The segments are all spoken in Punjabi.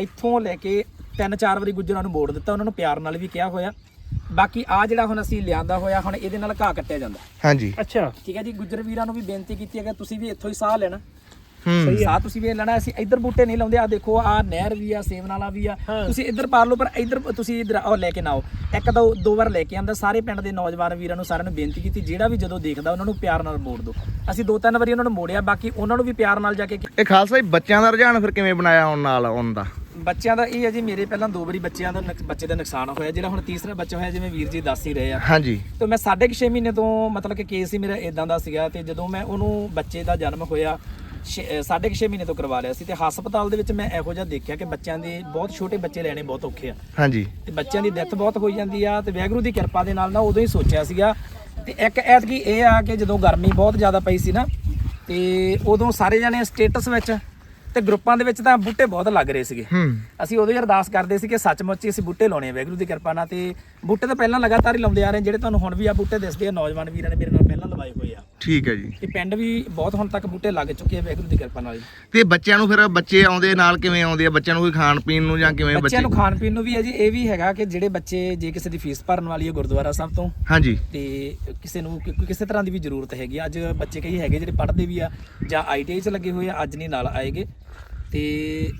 ਇੱਥੋਂ ਲੈ ਕੇ ਤਿੰਨ ਚਾਰ ਵਾਰੀ ਗੁੱਜਰਾਂ ਨੂੰ ਮੋੜ ਦਿੱਤਾ ਉਹਨਾਂ ਨੂੰ ਪਿਆਰ ਨਾਲ ਵੀ ਕਿਹਾ ਹੋਇਆ। ਬਾਕੀ ਆ ਜਿਹੜਾ ਹੁਣ ਅਸੀਂ ਲਿਆਂਦਾ ਹੋਇਆ ਹੁਣ ਇਹਦੇ ਨਾਲ ਘਾਹ ਕੱਟਿਆ ਜਾਂਦਾ। ਹਾਂਜੀ। ਅੱਛਾ। ਠੀਕ ਹੈ ਜੀ ਗੁੱਜਰ ਵੀਰਾਂ ਨੂੰ ਵੀ ਬੇਨਤੀ ਕੀਤੀ ਹੈ ਕਿ ਤੁਸੀਂ ਵੀ ਇੱਥੋਂ ਹੀ ਸਾਹ ਲੈਣਾ। ਹੂੰ। ਸਾਹ ਤੁਸੀਂ ਵੀ ਲੈਣਾ ਅਸੀਂ ਇੱਧਰ ਬੂਟੇ ਨਹੀਂ ਲਾਉਂਦੇ ਆ ਦੇਖੋ ਆ ਨਹਿਰ ਵੀ ਆ ਸੇਵਨ ਵਾਲਾ ਵੀ ਆ। ਤੁਸੀਂ ਇੱਧਰ ਪਾਰ ਲਓ ਪਰ ਇੱਧਰ ਤੁਸੀਂ ਇੱਧਰ ਉਹ ਲੈ ਕੇ ਨਾ ਆਓ। ਇੱਕ ਦੋ ਦੋ ਵਾਰ ਲੈ ਕੇ ਆਂਦਾ ਸਾਰੇ ਪਿੰਡ ਦੇ ਨੌਜਵਾਨ ਵੀਰਾਂ ਨੂੰ ਸਾਰਿਆਂ ਨੂੰ ਬੇਨਤੀ ਕੀਤੀ ਜਿਹੜਾ ਵੀ ਜਦੋਂ ਦੇਖਦਾ ਉਹਨਾਂ ਨੂੰ ਪਿਆਰ ਨਾਲ ਮੋੜ ਦਿਓ। ਅਸੀਂ ਦੋ ਤਿੰਨ ਵਾਰੀ ਉਹਨਾਂ ਨੂੰ ਮੋੜਿਆ ਬਾਕੀ ਉਹਨਾਂ ਨੂੰ ਵੀ ਪਿਆਰ ਨਾਲ ਜਾ ਕੇ ਇਹ ਖਾਲਸਾ ਜੀ ਬੱਚਿਆਂ ਦਾ ਰੁਝਾਨ ਫਿਰ ਕਿਵੇਂ ਬਣਾਇਆ ਆਉਣ ਨਾਲ ਆਉਣ ਦਾ? ਬੱਚਿਆਂ ਦਾ ਇਹ ਹੈ ਜੀ ਮੇਰੇ ਪਹਿਲਾਂ ਦੋ ਵਾਰੀ ਬੱਚਿਆਂ ਦਾ ਨੁਕ- ਬੱਚੇ ਦਾ ਨੁਕਸਾਨ ਹੋਇਆ ਜਿਹੜਾ ਹੁਣ ਤੀਸਰਾ ਬੱਚਾ ਹੋਇਆ ਜਿਵੇਂ ਵੀਰ ਜੀ ਦੱਸ ਹੀ ਰਹੇ ਆ। ਹਾਂਜੀ। ਤੇ ਮੈਂ ਸਾਢੇ ਕੁ ਛੇ ਮਹੀਨੇ ਤੋਂ ਮਤਲਬ ਕਿ ਕੇਸ ਹੀ ਮੇਰਾ ਇਦਾਂ ਦਾ ਸੀਗਾ ਤੇ ਜਦੋਂ ਮੈਂ ਉਹਨੂੰ ਬੱਚੇ ਦਾ ਜਨਮ ਹੋਇਆ ਛੇ- ਅਹ ਸਾਢੇ ਕੁ ਛੇ ਮਹੀਨੇ ਤੋਂ ਕਰਵਾ ਲਿਆ ਸੀ ਤੇ ਹਸਪਤਾਲ ਦੇ ਵਿੱਚ ਮੈਂ ਇਹੋ ਜਿਹਾ ਦੇਖਿਆ ਕਿ ਬੱਚਿਆਂ ਦੇ ਬਹੁਤ ਛੋਟੇ ਬੱਚੇ ਲੈਣੇ ਬਹੁਤ ਔਖੇ ਆ। ਹਾਂਜੀ। ਤੇ ਬੱਚਿਆਂ ਦੀ ਡੈਥ ਬਹੁਤ ਹੋਈ ਜਾਂਦੀ ਆ ਤੇ ਵੈਗਰੂ ਦੀ ਕਿਰਪਾ ਦੇ ਨਾਲ ਨਾ ਉਦੋਂ ਹੀ ਸੋਚਿਆ ਸੀਗਾ। ਤੇ ਇੱਕ ਐਤਕੀ ਇਹ ਆ ਕਿ ਜਦੋਂ ਗਰਮੀ ਬਹੁਤ ਜ਼ਿਆਦਾ ਪਈ ਸੀ ਨਾ ਤੇ ਉਦੋਂ ਸਾਰੇ ਜਣੇ ਸਟੇਟਸ ਵਿੱਚ ਤੇ ਗਰੁੱਪਾਂ ਦੇ ਵਿੱਚ ਤਾਂ ਬੂਟੇ ਬਹੁਤ ਲੱਗ ਰਹੇ ਸੀਗੇ। ਅਸੀਂ ਉਦੋਂ ਹੀ ਅਰਦਾਸ ਕਰਦੇ ਸੀ ਕਿ ਸੱਚਮੁੱਚ ਹੀ ਅਸੀਂ ਬੂਟੇ ਲਾਉਣੇ ਆ ਵੈਗਰੂ ਦੀ ਕਿਰਪਾ ਨਾਲ। ਤੇ ਬੂਟੇ ਤਾਂ ਪਹਿਲਾਂ ਲਗਾਤਾਰ ਹੀ ਲਾਉਂਦੇ ਆ ਰਹੇ ਜਿਹੜੇ ਤੁਹਾਨੂੰ ਹੁਣ ਵੀ ਆ ਬੂਟੇ ਦਿਸਦੇ ਆ ਨੌਜਵਾਨ ਵੀਰਾਂ ਨੇ ਮੇਰੇ ਨਾਲ ਪਹਿਲਾਂ ਲਵਾਏ ਹੋਏ ਆ। ਠੀਕ ਹੈ ਜੀ। ਤੇ ਪਿੰਡ ਵੀ ਬਹੁਤ ਹੁਣ ਤੱਕ ਬੂਟੇ ਲੱਗ ਚੁੱਕੇ ਆ ਵੈਗਰੂ ਦੀ ਕਿਰਪਾ ਨਾਲ ਜੀ। ਤੇ ਬੱਚਿਆਂ ਨੂੰ ਫਿਰ ਬੱਚੇ ਆਉਂਦੇ ਨਾਲ ਕਿਵੇਂ ਆਉਂਦੇ ਆ? ਬੱਚਿਆਂ ਨੂੰ ਕੋਈ ਖਾਣ ਪੀਣ ਨੂੰ ਜਾਂ ਕਿਵੇਂ ਬੱਚਿਆਂ ਬੱਚੇ ਨੂੰ ਖਾਣ ਪੀਣ ਨੂੰ ਵੀ ਹੈ ਜੀ ਇਹ ਵੀ ਹੈਗਾ ਕਿ ਜਿਹੜੇ ਬੱਚੇ ਜੇ ਕਿਸੇ ਦੀ ਫੀਸ ਭਰਨ ਵਾਲੀ ਹੈ ਗੁਰਦੁਆਰਾ ਸਾਹਿਬ ਤੋਂ ਹਾਂਜੀ। ਤੇ ਕਿਸੇ ਨੂੰ ਕਿ- ਕਿਸੇ ਤਰ੍ਹਾਂ ਦੀ ਵੀ ਜ਼ਰੂਰਤ ਹੈਗੀ ਆ। ਅੱਜ ਬੱਚੇ ਕਈ ਹੈਗੇ ਜਿਹੜੇ ਪੜ੍ਹਦੇ ਵੀ ਆ ਜਾਂ ਆਈਟੀਆਈ 'ਚ ਲੱਗੇ ਹੋਏ ਆ ਅੱਜ ਨਹੀਂ ਨਾਲ ਆਏਗੇ। ਤੇ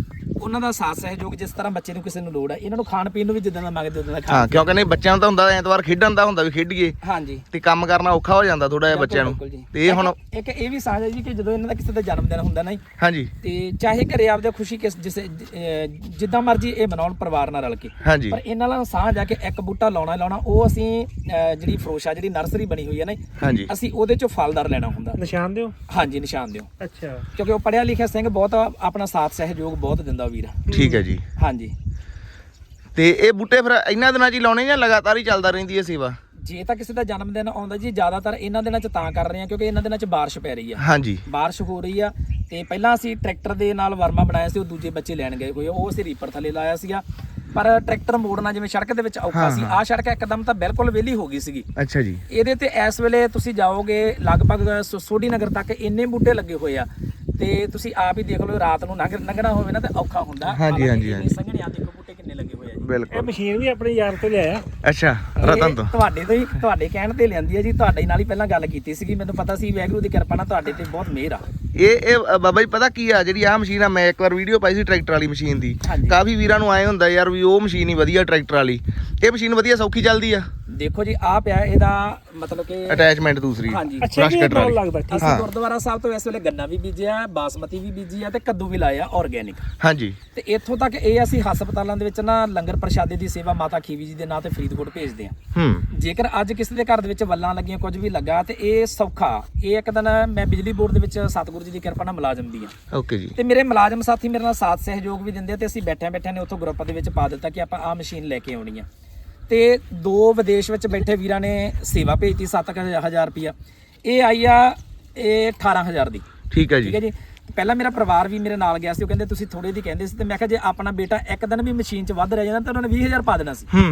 ਉਹਨਾਂ ਦਾ ਸਾਥ ਸਹਿਯੋਗ ਜਿਸ ਤਰ੍ਹਾਂ ਬੱਚੇ ਨੂੰ ਕਿਸੇ ਨੂੰ ਲੋੜ ਆ ਇਹਨਾਂ ਨੂੰ ਖਾਣ ਪੀਣ ਨੂੰ ਵੀ ਜਿੱਦਾਂ ਦਾ ਮੰਗਦੇ ਉਦਾਂ ਦਾ ਹਾਂ ਖਾਣ ਕਿਉਂਕਿ ਨਹੀਂ ਬੱਚਿਆਂ ਨੂੰ ਤਾਂ ਹੁੰਦਾ ਐਤਵਾਰ ਖੇਡਣ ਦਾ ਹੁੰਦਾ ਵੀ ਖੇਡੀਏ। ਹਾਂਜੀ। ਤੇ ਕੰਮ ਕਰਨਾ ਔਖਾ ਹੋ ਜਾਂਦਾ ਥੋੜਾ ਜਿਹਾ ਬੱਚਿਆਂ ਨੂੰ। ਬਿਲਕੁਲ ਜੀ। ਤੇ ਇਹ ਹੁਣ ਇੱਕ- ਇੱਕ ਇਹ ਵੀ ਸਾਂਝ ਹੈ ਜੀ ਕਿ ਜਦੋਂ ਇਹਨਾਂ ਦਾ ਕਿਸੇ ਦਾ ਜਨਮ ਦਿਨ ਹੁੰਦਾ ਨਾ ਜੀ, ਹਾਂਜੀ। ਤੇ ਚਾਹੇ ਘਰੇ ਆਪਦੇ ਖੁਸ਼ੀ ਕਿਸ ਜਿਸੇ ਅਹ ਜਿੱਦਾਂ ਮਰਜ਼ੀ ਇਹ ਮਨਾਉਣ ਪਰਿਵਾਰ ਨਾਲ ਰਲ ਕੇ। ਹਾਂਜੀ। ਪਰ ਇਹਨਾਂ ਨਾਲ ਸਾਂਝ ਆ ਕੇ ਇੱਕ ਬੂਟਾ ਲਾਉਣਾ ਹੀ ਲਾਉਣਾ ਉਹ ਅਸੀਂ ਅਹ ਜਿਹੜੀ ਫਰੋਸ਼ਾ ਜਿਹੜੀ ਨਰਸਰੀ ਬਣੀ ਹੋਈ ਹੈ ਨਾ ਜੀ, ਹਾਂਜੀ। ਅਸੀਂ ਉਹਦੇ ਚੋਂ ਫਲਦਾਰ ਲੈਣਾ ਹੁੰਦਾ। ਨਿਸ਼ਾਨ ਦਿਓ? ਹਾਂਜੀ ਨਿਸ਼ਾਨ ਦਿਓ। ਅੱਛਾ। ਕਿਉਂਕਿ ਉਹ ਪੜਿਆ ਲਿਖਿਆ ਸਿੰਘ ਬਹੁਤ ਆਪਣਾ ਸਾਥ ਸਹਿਯੋਗ ਬਹੁਤ ਦਿੰਦਾ ਵੀਰ। ਠੀਕ ਹੈ ਜੀ। ਹਾਂਜੀ। ਤੇ ਇਹ ਬੂਟੇ ਫਿਰ ਇਹਨਾਂ ਦਿਨਾਂ 'ਚ ਹੀ ਲਾਉਣੇ ਜਾਂ ਲਗਾਤਾਰ ਹੀ ਚੱਲਦਾ ਰਹਿੰਦੀ ਹੈ ਸੇਵਾ? ਜੇ ਤਾਂ ਕਿਸੇ ਦਾ ਜਨਮ ਦਿਨ ਆਉਂਦਾ ਜੀ ਜ਼ਿਆਦਾਤਰ ਇਹਨਾਂ ਦਿਨਾਂ 'ਚ ਤਾਂ ਕਰ ਰਹੇ ਆ ਕਿਉਂਕਿ ਇਹਨਾਂ ਦਿਨਾਂ 'ਚ ਬਾਰਿਸ਼ ਪੈ ਰਹੀ ਆ। ਹਾਂਜੀ। ਬਾਰਿਸ਼ ਹੋ ਰਹੀ ਆ ਤੇ ਪਹਿਲਾਂ ਅਸੀਂ ਟਰੈਕਟਰ ਦੇ ਨਾਲ ਵਰਮਾ ਬਣਾਇਆ ਸੀ ਉਹ ਦੂਜੇ ਬੱਚੇ ਲੈਣ ਗਏ ਆ, ਉਹ ਅਸੀਂ ਰੀਪਰ ਥੱਲੇ ਲਾਇਆ ਸੀਗਾ। ਪਰ ਟਰੈਕਟਰ ਮੋੜਨਾ ਜਿਵੇਂ ਸੜਕ ਦੇ ਵਿੱਚ ਔਖਾ ਸੀ। ਆਹ ਸੜਕ ਇੱਕਦਮ ਤਾਂ ਬਿਲਕੁਲ ਵਿਹਲੀ ਹੋ ਗਈ ਸੀਗੀ। ਅੱਛਾ ਜੀ। ਇਹਦੇ ਤੇ ਇਸ ਵੇਲੇ ਤੁਸੀਂ ਜਾਓਗੇ ਲਗਭਗ ਸੋਢੀ ਨਗਰ ਤੱਕ ਇੰਨੇ ਬੂਟੇ ਲੱਗੇ ਹੋਏ ਆ। ਤੇ ਤੁਸੀਂ ਆਪ ਹੀ ਦੇਖ ਲਓ ਰਾਤ ਨੂੰ ਲੰਘ ਲੰਘਣਾ ਹੋਵੇ ਨਾ ਤੇ ਔਖਾ ਹੁੰਦਾ। ਹਾਂਜੀ, ਹਾਂਜੀ, ਹਾਂਜੀ। ਸੰਘਣੇ ਆ ਦੇਖੋ ਬੂਟੇ ਕਿੰਨੇ ਲੱਗੇ ਹੋਏ ਆ ਜੀ? ਇਹ ਬਿਲਕੁਲ ਮਸ਼ੀਨ ਵੀ ਆਪਣੇ ਯਾਰ ਤੋਂ ਲਿਆਇਆ। ਅੱਛਾ ਰਤਨ ਤੋਂ। ਤੁਹਾਡੇ ਤੋਂ ਹੀ ਤੁਹਾਡੇ ਕਹਿਣ ਤੇ ਲਿਆਂਦੀ ਹੈ ਜੀ। ਤੁਹਾਡੇ ਨਾਲ ਹੀ ਪਹਿਲਾਂ ਗੱਲ ਕੀਤੀ ਸੀਗੀ। ਮੈਨੂੰ ਪਤਾ ਸੀ ਵੈਗਰੂ ਦੀ ਕਿਰਪਾ ਨਾਲ ਤੁਹਾਡੇ ਤੇ ਬਹੁਤ ਮਿਹਰ ਆ। ਇਹ ਇਹ ਅ, ਬਾਬਾ ਜੀ ਪਤਾ ਕੀ ਆ? ਜਿਹੜੀ ਆ ਮਸ਼ੀਨ ਆ ਮੈਂ ਇੱਕ ਵਾਰ ਵੀਡੀਓ ਪਾਈ ਸੀ ਟਰੈਕਟਰ ਵਾਲੀ ਮਸ਼ੀਨ ਦੀ। ਹਾਂਜੀ। ਕਾਫੀ ਵੀਰਾਂ ਨੂੰ ਆਏ ਹੁੰਦਾ ਯਾਰ ਵੀ ਉਹ ਮਸ਼ੀਨ ਹੀ ਵਧੀਆ ਟਰੈਕਟਰ ਵਾਲੀ। ਇਹ ਮਸ਼ੀਨ ਵਧੀਆ ਸੌਖੀ ਚੱਲਦੀ ਆ। ਦੇਖੋ ਜੀ ਆ ਪਿਆ ਇਹਦਾ ਮਤਲਬ ਕਿ ਅਟੈਚਮੈਂਟ ਦੂਸਰੀ ਹਾਂਜੀ। ਅੱਛਾ ਜੀ cutter ਨਾਲ ਵਾਲੀ। ਲੱਗਦਾ ਠੀਕ ਅਸੀਂ ਹਾਂ। ਗੁਰਦੁਆਰਾ ਸਾਹਿਬ ਤੋਂ ਇਸ ਵੇਲੇ ਗੰਨਾ ਵੀ ਬੀਜਿਆ ਬਾਸਮਤੀ ਵੀ ਬੀਜੀ ਆ ਤੇ ਕੱਦੂ ਵੀ ਲਾਇਆ ਆਰਗੇਨਿਕ ਹਾਂਜੀ। ਤੇ ਇੱਥੋਂ ਤੱਕ ਇਹ ਅਸੀਂ ਹਸਪਤਾਲਾਂ ਦੇ ਵਿੱਚ ਨਾ ਲੰਗਰ ਪ੍ਰਸ਼ਾਦੇ ਦੀ ਸੇਵਾ ਮਾਤਾ ਖੀਵੀ ਜੀ ਦੇ ਨਾਂ ਤੇ ਫਰੀਦਕੋਟ ਭੇਜਦੇ ਆ ਹੂੰ। ਜੇਕਰ ਅੱਜ ਕਿਸੇ ਦੇ ਘਰ ਦੇ ਵਿੱਚ ਵੱਲਾਂ ਲੱਗੀਆਂ ਕੁਝ ਵੀ ਲੱਗਾ ਤੇ ਇਹ ਸੌਖਾ। ਇਹ ਇੱਕ ਦਿਨ ਮੈਂ ਬਿਜਲੀ ਬੋਰਡ ਦੇ ਵਿੱਚ ਸਤਿਗੁਰੂ ਜੀ ਦੀ ਕਿਰਪਾ ਨਾਲ ਮੁਲਾਜ਼ਮ ਦੀ ਆ ਓਕੇ ਜੀ। ਤੇ ਮੇਰੇ ਮੁਲਾਜ਼ਮ ਸਾਥੀ ਮੇਰੇ ਨਾਲ ਸਾਥ ਸਹਿਯੋਗ ਵੀ ਦਿੰਦੇ ਆ ਤੇ ਅਸੀਂ ਬੈਠਿਆਂ ਬੈਠਿਆਂ ਨੇ ਉੱਥੋਂ ਗਰੁੱਪ ਦੇ ਵਿੱਚ ਪਾ ਦਿੱਤਾ ਕਿ ਆਪਾਂ ਆਹ ਮਸ਼ੀਨ ਲੈ ਕੇ ਆਉਣੀ ਆ। ਤੇ ਦੋ ਵਿਦੇਸ਼ ਵਿੱਚ ਬੈਠੇ ਵੀਰਾਂ ਨੇ ਸੇਵਾ ਭੇਜਤੀ 7000 ਰੁਪਿਆ ਇਹ ਆਈ ਆ ਇਹ 18000 ਦੀ। ਠੀਕ ਹੈ ਠੀਕ ਹੈ ਜੀ? ਜੀ ਪਹਿਲਾਂ ਮੇਰਾ ਪਰਿਵਾਰ ਵੀ ਮੇਰੇ ਨਾਲ ਗਿਆ ਸੀ ਉਹ ਕਹਿੰਦੇ ਤੁਸੀਂ ਥੋੜੇ ਦੀ ਕਹਿੰਦੇ ਸੀ ਤੇ ਮੈਂ ਕਿਹਾ ਜੇ ਆਪਣਾ ਬੇਟਾ ਇੱਕ ਦਿਨ ਵੀ ਮਸ਼ੀਨ 'ਚ ਵੱਧ ਰਹਿ ਜਾਂਦਾ ਤਾਂ ਉਹਨਾਂ ਨੇ 20000 ਪਾ ਦੇਣਾ ਸੀ। ਹੂੰ।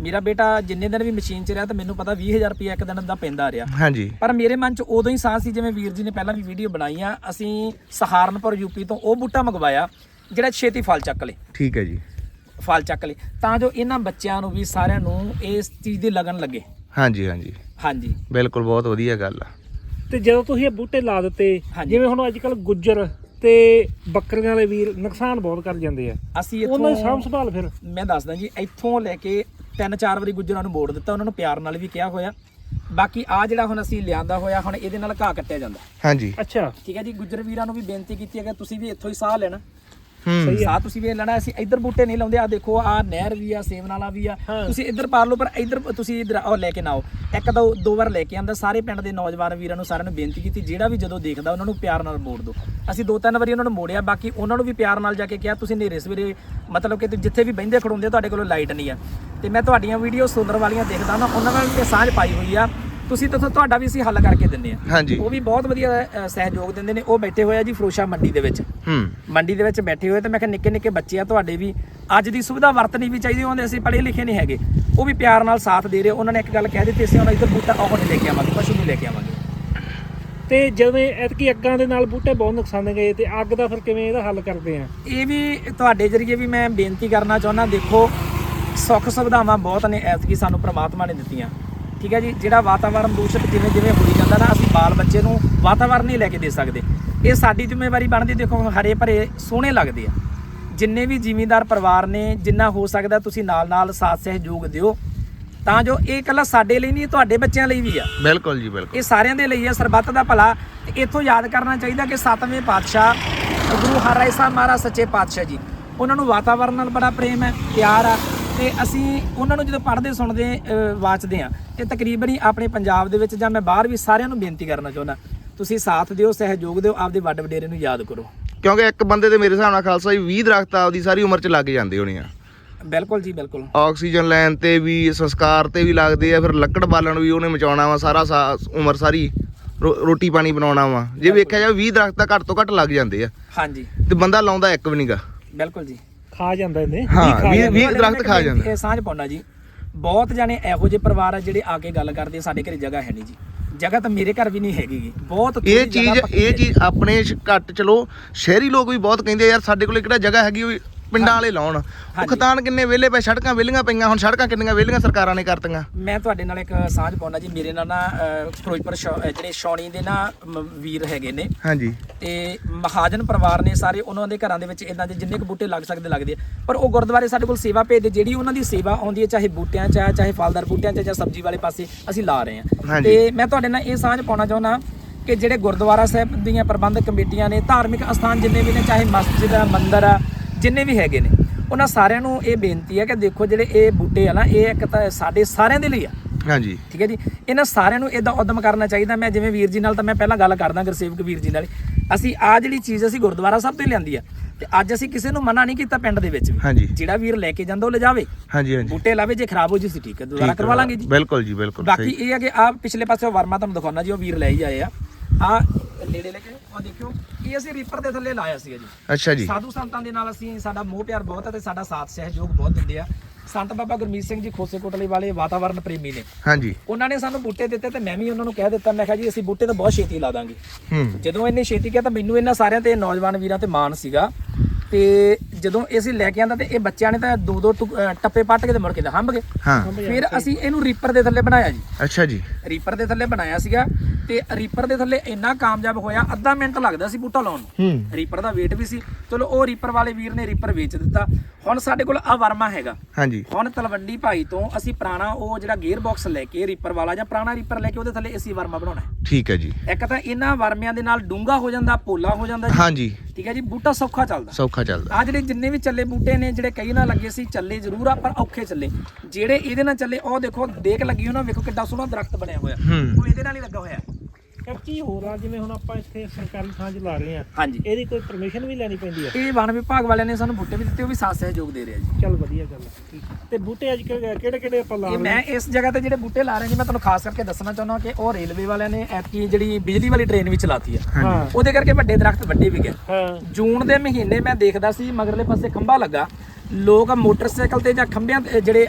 ਮੇਰਾ ਬੇਟਾ ਜਿੰਨੇ ਦਿਨ ਵੀ ਮਸ਼ੀਨ 'ਚ ਰਿਹਾ ਤਾਂ ਮੈਨੂੰ ਪਤਾ 20000 ਰੁਪਏ ਇੱਕ ਦਿਨ ਦਾ ਪੈਂਦਾ ਰਿਹਾ। ਹਾਂਜੀ। ਪਰ ਮੇਰੇ ਮਨ 'ਚ ਉਦੋਂ ਹੀ ਸਾਹ ਸੀ ਜਿਵੇਂ ਵੀਰ ਜੀ ਨੇ ਪਹਿਲਾਂ ਵੀ ਵੀਡੀਓ ਬਣਾਈ ਆ ਅਸੀਂ ਸਹਾਰਨਪੁਰ ਯੂਪੀ ਤੋਂ ਉਹ ਬੂਟਾ ਮੰਗਵਾਇਆ ਜਿਹੜਾ ਛੇਤੀ ਫਲ ਚੱਕ ਲੇ। ਠੀਕ ਹੈ ਜੀ। ਫਲ ਚੱਕ ਲੇ ਤਾਂ ਜੋ ਇਹਨਾਂ ਬੱਚਿਆਂ ਨੂੰ ਵੀ ਸਾਰਿਆਂ ਨੂੰ ਇਸ ਚੀਜ਼ ਦੀ ਲਗਨ ਲੱਗੇ। ਹਾਂਜੀ ਹਾਂਜੀ। ਹਾਂਜੀ। ਬਿਲਕੁਲ ਬਹੁਤ ਵਧੀਆ ਗੱਲ ਆ। ਤੇ ਜਦੋਂ ਤੁਸੀਂ ਇਹ ਬੂਟੇ ਲਾ ਦਿੱਤੇ। ਜਿਵੇਂ ਹੁਣ ਅੱਜ ਕੱਲ ਗੁੱਜਰ ਤੇ ਬੱਕਰੀਆਂ ਦੇ ਵੀਰ ਨੁਕਸਾਨ ਬਹੁਤ ਕਰ ਜਾਂਦੇ ਆ। ਅਸੀਂ ਉਹਨਾਂ ਦੀ ਸਾਂਭ ਇੱਥੋਂ ਸੰਭਾਲ ਫਿਰ। ਮੈਂ ਦੱਸਦਾ ਜੀ ਇੱਥੋਂ ਲੈ ਕੇ ਤਿੰਨ ਚਾਰ ਵਾਰੀ ਗੁੱਜਰਾਂ ਨੂੰ ਮੋੜ ਦਿੱਤਾ ਉਹਨਾਂ ਨੂੰ ਪਿਆਰ ਨਾਲ ਵੀ ਕਿਹਾ ਹੋਇਆ। ਬਾਕੀ ਆ ਜਿਹੜਾ ਹੁਣ ਅਸੀਂ ਲਿਆਂਦਾ ਹੋਇਆ ਹੁਣ ਇਹਦੇ ਨਾਲ ਘਾਹ ਕੱਟਿਆ ਜਾਂਦਾ। ਹਾਂਜੀ। ਅੱਛਾ। ਠੀਕ ਹੈ ਜੀ ਗੁੱਜਰ ਵੀਰਾਂ ਨੂੰ ਵੀ ਬੇਨਤੀ ਕੀਤੀ ਹੈ ਕਿ ਤੁਸੀਂ ਵੀ ਇੱਥੋਂ ਹੀ ਸਾਹ ਲੈਣਾ। ਸਹੀ ਆ। ਤੁਸੀਂ ਵੀ ਲੈਣਾ ਅਸੀਂ ਇੱਧਰ ਬੂਟੇ ਨਹੀਂ ਲਾਉਂਦੇ ਆ ਦੇਖੋ ਆ ਨਹਿਰ ਵੀ ਆ ਸੇਵਨ ਵਾਲਾ ਵੀ ਆ। ਤੁਸੀਂ ਇੱਧਰ ਪਾਰ ਲਓ ਪਰ ਇੱਧਰ ਤੁਸੀਂ ਇੱਧਰ ਉਹ ਲੈ ਕੇ ਨਾ ਆਓ। ਇੱਕ ਦੋ ਦੋ ਵਾਰ ਲੈ ਕੇ ਆਂਦਾ ਸਾਰੇ ਪਿੰਡ ਦੇ ਨੌਜਵਾਨ ਵੀਰਾਂ ਨੂੰ ਸਾਰਿਆਂ ਨੂੰ ਬੇਨਤੀ ਕੀਤੀ ਜਿਹੜਾ ਵੀ ਜਦੋਂ ਦੇਖਦਾ ਉਹਨਾਂ ਨੂੰ ਪਿਆਰ ਨਾਲ ਮੋੜ ਦਿਓ ਅਸੀਂ ਦੋ ਤਿੰਨ ਵਾਰੀ ਉਹਨਾਂ ਨੂੰ ਮੋੜਿਆ ਬਾਕੀ ਉਹਨਾਂ ਨੂੰ ਵੀ ਪਿਆਰ ਨਾਲ ਜਾ ਕੇ ਕਿਹਾ ਤੁਸੀਂ ਨੇਰੇ ਸਵੇਰੇ ਮਤਲਬ ਕਿ ਜਿੱਥੇ ਵੀ ਬਹਿੰਦੇ ਖੜੋਂਦੇ ਤੁਹਾਡੇ ਕੋਲੋਂ ਲਾਈਟ ਨਹੀਂ ਆ। ਤੇ ਮੈਂ ਤੁਹਾਡੀਆਂ ਵੀਡੀਓ ਸੁੰਦਰ ਵਾਲੀਆਂ ਦੇਖਦਾ ਨਾ ਉਹਨਾਂ ਨਾਲ ਇਹ ਸਾਂਝ ਪਾਈ ਹੋਈ ਆ। ਤੁਸੀਂ ਤਾਂ ਤੁਹਾਡਾ ਵੀ ਅਸੀਂ ਹੱਲ ਕਰਕੇ ਦਿੰਦੇ ਆ ਹਾਂਜੀ। ਉਹ ਵੀ ਬਹੁਤ ਵਧੀਆ ਸਹਿਯੋਗ ਦਿੰਦੇ ਨੇ। ਉਹ ਬੈਠੇ ਹੋਏ ਆ ਜੀ ਫਰੋਸ਼ਾ ਮੰਡੀ ਦੇ ਵਿੱਚ। ਹੂੰ। ਮੰਡੀ ਦੇ ਵਿੱਚ ਬੈਠੇ ਹੋਏ ਤੇ ਮੈਂ ਕਿਹਾ ਨਿੱਕੇ ਨਿੱਕੇ ਬੱਚੇ ਆ ਤੁਹਾਡੇ ਵੀ। ਅੱਜ ਦੀ ਸੁਵਿਧਾ ਵਰਤਣੀ ਵੀ ਚਾਹੀਦੀ ਹੁੰਦੇ ਅਸੀਂ ਪੜ੍ਹੇ ਲਿਖੇ ਨਹੀਂ ਹੈਗੇ। ਉਹ ਵੀ ਪਿਆਰ ਨਾਲ ਸਾਥ ਦੇ ਰਹੇ ਉਹਨਾਂ ਨੇ ਇੱਕ ਗੱਲ ਕਹਿ ਦਿੱਤੀ ਅਸੀਂ ਹੁਣ ਇੱਧਰ ਬੂਟਾ ਉਹ ਨਹੀਂ ਲੈ ਕੇ ਆਵਾਂਗੇ ਪਸ਼ੂ ਨਹੀਂ ਲੈ ਕੇ ਆਵਾਂਗੇ। ਤੇ ਜਿਵੇਂ ਐਤਕੀ ਅੱਗਾਂ ਦੇ ਨਾਲ ਬੂਟੇ ਬਹੁਤ ਨੁਕਸਾਨੇ ਗਏ ਤੇ ਅੱਗ ਦਾ ਫਿਰ ਕਿਵੇਂ ਇਹਦਾ ਹੱਲ ਕਰਦੇ ਆ? ਇਹ ਵੀ ਤੁਹਾਡੇ ਜਰੀਏ ਵੀ ਮੈਂ ਬੇਨਤੀ ਕਰਨਾ ਚਾਹੁੰਦਾ ਦੇਖੋ ਸੁੱਖ ਸੁਵਿਧਾਵਾਂ ਬਹੁਤ ਨੇ ਐਤਕੀ ਸਾਨੂੰ ਪ੍ਰਮਾਤਮਾ ਨੇ ਦਿੱਤੀਆਂ। ਠੀਕ ਹੈ ਜੀ ਜਿਹੜਾ ਵਾਤਾਵਰਣ ਦੂਸ਼ਿਤ ਜਿਵੇਂ ਜਿਵੇਂ ਹੋਈ ਜਾਂਦਾ ਨਾ ਅਸੀਂ ਬਾਲ ਬੱਚੇ ਨੂੰ ਵਾਤਾਵਰਣ ਨਹੀਂ ਲੈ ਕੇ ਦੇ ਸਕਦੇ। ਇਹ ਸਾਡੀ ਜ਼ਿੰਮੇਵਾਰੀ ਬਣਦੀ ਦੇਖੋ ਹਰੇ ਭਰੇ ਸੋਹਣੇ ਲੱਗਦੇ ਆ। ਜਿੰਨੇ ਵੀ ਜ਼ਿਮੀਂਦਾਰ ਪਰਿਵਾਰ ਨੇ ਜਿੰਨਾ ਹੋ ਸਕਦਾ ਤੁਸੀਂ ਨਾਲ ਨਾਲ ਸਾਥ ਸਹਿਯੋਗ ਦਿਓ। ਤਾਂ ਜੋ ਇਹ ਇਕੱਲਾ ਸਾਡੇ ਲਈ ਨਹੀਂ ਤੁਹਾਡੇ ਬੱਚਿਆਂ ਲਈ ਵੀ ਆ। ਬਿਲਕੁਲ ਜੀ ਬਿਲਕੁਲ। ਇਹ ਸਾਰਿਆਂ ਦੇ ਲਈ ਹੈ ਸਰਬੱਤ ਦਾ ਭਲਾ। ਇੱਥੋਂ ਯਾਦ ਕਰਨਾ ਚਾਹੀਦਾ ਕਿ ਸੱਤਵੇਂ ਪਾਤਸ਼ਾਹ ਗੁਰੂ ਹਰਿਰਾਏ ਸਾਹਿਬ ਮਹਾਰਾਜ ਸੱਚੇ ਪਾਤਸ਼ਾਹ ਜੀ। ਉਹਨਾਂ ਨੂੰ ਵਾਤਾਵਰਣ ਨਾਲ ਬੜਾ ਪ੍ਰੇਮ ਹੈ ਪਿਆਰ ਆ। ਤੇ ਅਸੀਂ ਉਹਨਾਂ ਨੂੰ ਜਦੋਂ ਪੜ੍ਹਦੇ ਸੁਣਦੇ ਵਾਚਦੇ ਆ। ਤੇ ਤਕਰੀਬਨ ਹੀ ਆਪਣੇ ਪੰਜਾਬ ਦੇ ਵਿੱਚ ਜਾਂ ਮੈਂ ਬਾਹਰ ਵੀ ਸਾਰਿਆਂ ਨੂੰ ਬੇਨਤੀ ਕਰਨਾ ਚਾਹੁੰਦਾ। ਤੁਸੀਂ ਸਾਥ ਦਿਓ ਸਹਿਯੋਗ ਦਿਓ ਆਪਦੇ ਵੱਡ ਵਡੇਰੇ ਨੂੰ ਯਾਦ ਕਰੋ। ਕਿਉਂਕਿ ਇੱਕ ਬੰਦੇ ਦੇ ਮੇਰੇ ਹਿਸਾਬ ਨਾਲ ਖਾਲਸਾ ਜੀ 20 ਦਰਖਤ ਆਪਦੀ ਸਾਰੀ ਉਮਰ ਚ ਲੱਗ ਜਾਂਦੇ ਹੋਣੇ ਆ। ਬਿਲਕੁਲ ਜੀ ਬਿਲਕੁਲ। ਆਕਸੀਜਨ ਲੈਣ ਤੇ ਵੀ ਸੰਸਕਾਰ ਤੇ ਵੀ ਲੱਗਦੇ ਆ ਫਿਰ ਲੱਕੜ ਬਾਲਣ ਵੀ ਉਹਨੇ ਮਚਾਉਣਾ ਵਾ ਸਾਰਾ ਸਾ- ਉਮਰ ਸਾਰੀ ਰੋਟੀ ਪਾਣੀ ਬਣਾਉਣਾ ਵਾ। ਜੇ ਵੇਖਿਆ ਜਾਵੇ 20 ਦਰਖਤ ਤਾਂ ਘੱਟ ਤੋਂ ਘੱਟ ਲੱਗ ਜਾਂਦੇ ਆ। ਹਾਂਜੀ। ਤੇ ਬੰਦਾ ਲਾਉਂਦਾ ਇੱਕ ਵੀ ਨਹੀਂਗਾ ਬਿਲਕੁਲ ਜੀ। ਖਾ ਜਾਂਦਾ ਇਹਨੇ ਹਾਂ, ਦਰਖਤ ਖਾ ਜਾਂਦੇ। ਇਹ ਸਾਂਝ ਪਾਉਣਾ ਜੀ। ਬਹੁਤ ਜਾਣੇ ਇਹੋ ਜਿਹੇ ਪਰਿਵਾਰ ਆ ਜਿਹੜੇ ਆ ਕੇ ਗੱਲ ਕਰਦੇ ਸਾਡੇ ਘਰੇ ਜਗ੍ਹਾ ਹੈ ਨਹੀਂ ਜੀ ਜਗ੍ਹਾ ਤਾਂ ਮੇਰੇ ਘਰ ਵੀ ਨਹੀਂ ਹੈਗੀ ਗੀ ਬਹੁਤ ਥੋੜ੍ਹੀ ਇਹ ਜਗ੍ਹਾ ਚੀਜ਼ ਪੱਕੀ ਹੈ ਇਹ ਜੀ। ਚੀਜ਼ ਆਪਣੇ ਸ਼- ਘੱਟ ਚਲੋ ਸ਼ਹਿਰੀ ਲੋਕ ਵੀ ਬਹੁਤ ਕਹਿੰਦੇ ਆ, ਯਾਰ ਸਾਡੇ ਕੋਲ ਕਿਹੜਾ ਜਗ੍ਹਾ ਹੈਗੀ ਉਹ ਪਿੰਡਾਂ ਵਾਲੇ ਲਾਉਣ। ਉਹ। ਖਤਾਨ ਕਿੰਨੇ ਵਿਹਲੇ ਪਏ ਸੜਕਾਂ ਵਿਹਲੀਆਂ ਪਈਆਂ ਹੁਣ ਸੜਕਾਂ ਕਿੰਨੀਆਂ ਵਿਹਲੀਆਂ ਸਰਕਾਰਾਂ ਨੇ ਕਰਤੀਆਂ। ਮੈਂ ਤੁਹਾਡੇ ਨਾਲ ਇੱਕ ਸਾਂਝ ਪਾਉਣਾ ਜੀ ਮੇਰੇ ਨਾਲ ਨਾ ਫਿਰੋਜ਼ਪੁਰ ਜਿਹੜੇ ਸ਼ੌਣੀ ਦੇ ਨਾ ਵੀਰ ਹੈਗੇ ਨੇ। ਹਾਂਜੀ। ਤੇ ਮਹਾਜਨ ਪਰਿਵਾਰ ਨੇ ਸਾਰੇ ਉਹਨਾਂ ਦੇ ਘਰਾਂ ਦੇ ਵਿੱਚ ਇਦਾਂ ਦੇ ਜਿੰਨੇ ਕੁ ਬੂਟੇ ਲੱਗ ਸਕਦੇ ਲੱਗਦੇ ਪਰ ਉਹ ਗੁਰਦੁਆਰੇ ਸਾਡੇ ਕੋਲ ਸੇਵਾ ਭੇਜਦੇ ਜਿਹੜੀ ਉਹਨਾਂ ਦੀ ਸੇਵਾ ਆਉਂਦੀ ਹੈ ਚਾਹੇ ਬੂਟਿਆਂ 'ਚ ਚਾਹੇ ਫਲਦਾਰ ਬੂਟਿਆਂ 'ਚ ਆ, ਜਾਂ ਸਬਜ਼ੀ ਵਾਲੇ ਪਾਸੇ ਅਸੀਂ ਲਾ ਰਹੇ ਹਾਂ। ਤੇ ਮੈਂ ਤੁਹਾਡੇ ਨਾਲ ਇਹ ਸਾਂਝ ਪਾਉਣਾ ਚਾਹੁੰਦਾ ਕਿ ਜਿਹੜੇ ਗੁਰਦੁਆਰਾ ਸਾਹਿਬ ਦੀਆਂ ਪ੍ਰਬੰਧਕ ਕਮੇਟੀਆਂ ਨੇ ਧਾਰਮਿਕ ਅਸਥਾਨ ਜਿੰਨੇ ਵੀ ਨੇ ਚਾਹੇ ਮਸਜਿਦ ਆ ਮੰਦਿਰ ਆ ਜਿੰਨੇ ਵੀ ਹੈਗੇ ਨੇ। ਉਹਨਾਂ ਸਾਰਿਆਂ ਨੂੰ ਇਹ ਬੇਨਤੀ ਹੈ ਕਿ ਦੇਖੋ ਜਿਹੜੇ ਇਹ ਬੂਟੇ ਆ ਨਾ ਇਹ ਇੱਕ ਤਾਂ ਸਾਡੇ ਸਾਰਿਆਂ ਦੇ ਲਈ ਆ। ਹਾਂਜੀ। ਠੀਕ ਹੈ ਜੀ? ਇਹਨਾਂ ਸਾਰਿਆਂ ਨੂੰ ਇਦਾਂ ਉਦਮ ਕਰਨਾ ਚਾਹੀਦਾ। ਮੈਂ ਜਿਵੇਂ ਵੀਰ ਜੀ ਨਾਲ ਤਾਂ ਮੈਂ ਪਹਿਲਾਂ ਗੱਲ ਕਰਦਾ ਗੁਰਸੇਵਕ ਵੀਰ ਜੀ ਨਾਲ। ਅਸੀਂ ਆ ਜਿਹੜੀ ਚੀਜ਼ ਅਸੀਂ ਗੁਰਦੁਆਰਾ ਸਾਹਿਬ ਤੋਂ ਲਿਆਂਦੀ ਆ। ਤੇ ਅੱਜ ਅਸੀਂ ਕਿਸੇ ਨੂੰ ਮਨਾ ਨਹੀਂ ਕੀਤਾ ਪਿੰਡ ਦੇ ਵਿੱਚ ਵੀ। ਹਾਂਜੀ। ਜਿਹੜਾ ਵੀਰ ਲੈ ਕੇ ਜਾਂਦਾ ਉਹ ਲਿਜਾਵੇ। ਹਾਂਜੀ ਹਾਂਜੀ। ਬੂਟੇ ਲਾਵੇ ਜੇ ਖਰਾਬ ਹੋ ਜੀ ਸੀ ਠੀਕ ਹੈ ਦੁਬਾਰਾ ਕਰਵਾ ਲਾਂਗੇ ਜੀ। ਬਿਲਕੁਲ ਜੀ ਬਿਲਕੁਲ। ਬਾਕੀ ਇਹ ਹੈ ਕਿ ਆ ਪਿਛਲੇ ਪਾਸੇ ਵਰਮਾ ਤੁਹਾਨੂੰ ਦਿਖਾਉਣਾ ਜੀ ਉਹ ਵੀਰ ਲੈ ਹੀ ਆਏ ਆ। ਆ ਨੇੜੇ ਲੈ ਕੇ ਆ ਦੇਖਿਓ। ਇਹ ਅਸੀਂ ਰੀਪਰ ਦੇ ਥੱਲੇ ਲਾਇਆ ਸੀਗਾ ਜੀ। ਅੱਛਾ ਜੀ। ਸਾਧੂ ਸੰਤਾਂ ਦੇ ਨਾਲ ਅਸੀਂ ਸਾਡਾ ਮੋਹ ਪਿਆਰ ਬਹੁਤ ਹੈ ਤੇ ਸਾਡਾ ਸਾਥ ਸਹਿਯੋਗ ਬਹੁਤ ਦਿੰਦੇ ਆ। ਸੰਤ ਬਾਬਾ ਗੁਰਮੀਤ ਸਿੰਘ ਜੀ ਖੋਸੇ ਕੋਟਲੇ ਵਾਲੇ ਵਾਤਾਵਰਣ ਪ੍ਰੇਮੀ ਨੇ। ਹਾਂਜੀ। ਉਹਨਾਂ ਨੇ ਸਾਨੂੰ ਬੂਟੇ ਦਿੱਤੇ ਤੇ ਮੈਂ ਵੀ ਉਹਨਾਂ ਨੂੰ ਕਹਿ ਦਿੱਤਾ ਮੈਂ ਕਿਹਾ ਜੀ ਅਸੀਂ ਬੂਟੇ ਤਾਂ ਬਹੁਤ ਛੇਤੀ ਲਾ ਦਾਂਗੇ। ਹੂੰ। ਜਦੋਂ ਇਹਨੇ ਛੇਤੀ ਕਿਹਾ ਤਾਂ ਮੈਨੂੰ ਇਹਨਾਂ ਸਾਰਿਆਂ ਤੇ ਨੌਜਵਾਨ ਵੀਰਾਂ ਤੇ ਮਾਣ ਸੀਗਾ। ਤੇ ਜਦੋਂ ਅਸੀਂ ਲੈ ਕੇ ਆਂਦਾ ਤੇ ਇਹ ਬੱਚਿਆਂ ਨੇ ਤਾਂ ਦੋ ਦੋ ਟੱਪੇ ਪੱਟ ਕੇ ਤੇ ਮੁੜ ਕੇ ਹੰਬ ਗਏ। ਹਾਂ। ਫਿਰ ਅਸੀਂ ਇਹਨੂੰ ਰੀਪਰ ਦੇ ਥੱਲੇ ਬਣਾਇਆ ਜੀ। ਅੱਛਾ ਜੀ। ਰੀਪਰ ਦੇ ਥੱਲੇ ਬਣਾਇਆ ਸੀਗਾ। ਤੇ ਰੀਪਰ ਦੇ ਥੱਲੇ ਇੰਨਾ ਕਾਮਯਾਬ ਹੋਇਆ ਅੱਧਾ ਮਿੰਟ ਲੱਗਦਾ ਸੀ ਬੂਟਾ ਲਾਉਣ ਨੂੰ। ਰੀਪਰ ਦਾ weight ਵੀ ਸੀ। ਚਲੋ ਉਹ ਰੀਪਰ ਵਾਲੇ ਵੀਰ ਨੇ ਰੀਪਰ ਵੇਚ ਦਿੱਤਾ। ਹੁਣ ਸਾਡੇ ਕੋਲ ਆ ਵਰਮਾ ਹੈਗਾ। ਹਾਂਜੀ। ਹੁਣ ਤਲਵੰਡੀ ਭਾਈ ਤੋਂ ਅਸੀਂ ਪੁਰਾਣਾ ਉਹ ਜਿਹੜਾ ਗੇਅਰ ਬਾਕਸ ਲੈ ਕੇ ਰੀਪਰ ਵਾਲਾ ਜਾਂ ਪੁਰਾਣਾ ਰੀਪਰ ਲੈ ਕੇ ਉਹਦੇ ਥੱਲੇ ਅਸੀਂ ਵਰਮਾ ਬਣਾਉਣਾ। ਠੀਕ ਹੈ ਜੀ। ਇੱਕ ਤਾਂ ਇਹਨਾਂ ਵਰਮਿਆਂ ਦੇ ਨਾਲ ਡੂੰਗਾ ਹੋ ਜਾਂਦਾ ਪੋਲਾ ਹੋ ਜਾਂਦਾ ਜੀ। ਹਾਂਜੀ। ਠੀਕ ਹੈ ਜੀ ਬੂਟਾ ਸੌਖਾ ਚੱਲਦਾ। ਸੌਖਾ ਚੱਲਦਾ। ਆ ਜਿਹੜੇ ਜਿੰਨੇ ਵੀ ਚੱਲੇ ਬੂਟੇ ਨੇ ਜਿਹੜੇ ਕਈ ਨਾਲ ਲੱਗੇ ਸੀ ਚੱਲੇ ਜ਼ਰੂਰ ਆ ਪਰ ਔਖੇ ਚੱਲੇ। ਜਿਹੜੇ ਇਹਦੇ ਨਾਲ ਚੱਲੇ ਉਹ ਦੇਖੋ ਦੇਖ ਲੱਗੀ ਉਹਨਾਂ ਵੇਖੋ ਕਿੱਡਾ ਸੋਹਣਾ ਦਰਖਤ ਬਣਿਆ ਹੋਇਆ। ਉਹ ਇਹਦੇ ਨਾਲ ਹੀ ਲੱਗਾ ਹੋਇਆ। ਚੀਜ਼ ਹੋਰ ਆ? ਜਿਵੇਂ ਹੁਣ ਆਪਾਂ ਇੱਥੇ ਸਰਕਾਰੀ ਥਾਂ 'ਚ ਲਾ ਰਹੇ ਆ ਹਾਂਜੀ। ਇਹਦੀ ਕੋਈ ਪਰਮਿਸ਼ਨ ਵੀ ਲੈਣੀ ਪੈਂਦੀ ਆ ਇਹ ਵਣ ਵਿਭਾਗ ਵਾਲਿਆਂ ਨੇ ਸਾਨੂੰ ਬੂਟੇ ਵੀ ਦਿੱਤੇ ਉਹ ਵੀ ਸਾਥ ਸਹਿਯੋਗ ਦੇ ਰਿਹਾ ਜੀ। ਚੱਲ ਵਧੀਆ ਗੱਲ ਆ ਠੀਕ ਤੇ ਬੂਟੇ ਅੱਜ ਕਿਹੜੇ ਕਿਹੜੇ ਆਪਾਂ ਲਾ ਇਹ ਮੈਂ ਇਸ ਜਗ੍ਹਾ ਤੇ ਜਿਹੜੇ ਬੂਟੇ ਲਾ ਰਹੇ ਜੀ ਮੈਂ ਤੁਹਾਨੂੰ ਖਾਸ ਕਰਕੇ ਦੱਸਣਾ ਚਾਹੁੰਦਾ ਕਿ ਉਹ ਰੇਲਵੇ ਵਾਲਿਆਂ ਨੇ ਐਤਕੀ ਜਿਹੜੀ ਬਿਜਲੀ ਵਾਲੀ ਟ੍ਰੇਨ ਵੀ ਚਲਾਤੀ ਆ। ਹਾਂ। ਉਹਦੇ ਕਰਕੇ ਵੱਡੇ ਦਰਖਤ ਵੱਡੇ ਵੀ ਗਏ। ਹਾਂ। ਜੂਨ ਦੇ ਮਹੀਨੇ ਮੈਂ ਦੇਖਦਾ ਸੀ ਮਗਰਲੇ ਪਾਸੇ ਖੰਭਾ ਲੱਗਾ। ਲੋਕ ਮੋਟਰਸਾਈਕਲ ਤੇ ਜਾਂ ਖੰਭਿਆਂ ਤੇ ਜਿਹੜੇ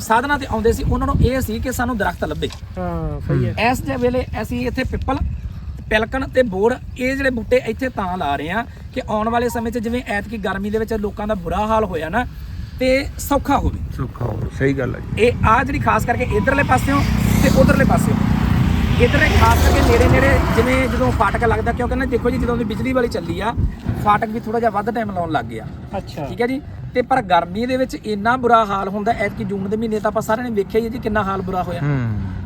ਸਾਧਨਾਂ ਤੇ ਆਉਂਦੇ ਸੀ ਉਹਨਾਂ ਨੂੰ ਇਹ ਸੀ ਕਿ ਸਾਨੂੰ ਦਰਖਤ ਲੱਭੇ। ਹਾਂ ਸਹੀ ਹੈ। ਇਸ ਦੇ ਵੇਲੇ ਅਸੀਂ ਇੱਥੇ ਪਿੱਪਲ ਪਿਲਕਣ ਤੇ ਬੋੜ ਇਹ ਜਿਹੜੇ ਬੂਟੇ ਇੱਥੇ ਤਾਂ ਲਾ ਰਹੇ ਆ ਕਿ ਆਉਣ ਵਾਲੇ ਸਮੇਂ 'ਚ ਜਿਵੇਂ ਐਤਕੀ ਗਰਮੀ ਦੇ ਵਿੱਚ ਲੋਕਾਂ ਦਾ ਬੁਰਾ ਹਾਲ ਹੋਇਆ ਨਾ ਤੇ ਸੌਖਾ ਹੋਵੇ। ਸੌਖਾ ਹੋ ਸਹੀ ਗੱਲ ਹੈ ਜੀ। ਇਹ ਆ ਜਿਹੜੀ ਖਾਸ ਕਰਕੇ ਇਧਰਲੇ ਪਾਸਿਓਂ ਤੇ ਉਧਰਲੇ ਪਾਸਿਓਂ। ਇਧਰਲੇ ਖਾਸ ਕਰਕੇ ਨੇੜੇ ਨੇੜੇ ਜਿਵੇਂ ਜਦੋਂ ਫਾਟਕ ਲੱਗਦਾ ਕਿਉਂਕਿ ਨਾ ਦੇਖੋ ਜੀ ਜਦੋਂ ਦੀ ਬਿਜਲੀ ਵਾਲੀ ਚੱਲੀ ਆ ਫਾਟਕ ਵੀ ਥੋੜਾ ਜਿਹਾ ਵੱਧ ਟਾਈਮ ਲਾਉਣ ਲੱਗ ਗਿਆ। ਅੱਛਾ। ਠੀਕ ਹੈ ਜੀ? ਤੇ ਪਰ ਗਰਮੀ ਦੇ ਵਿੱਚ ਇੰਨਾ ਬੁਰਾ ਹਾਲ ਹੁੰਦਾ ਐਤਕੀ ਜੂਨ ਦੇ ਮਹੀਨੇ ਤਾਂ ਆਪਾਂ ਸਾਰਿਆਂ ਨੇ ਵੇਖਿਆ ਹੀ ਹੈ ਜੀ ਕਿੰਨਾ ਹਾਲ ਬੁਰਾ ਹੋਇਆ। ਹੂੰ।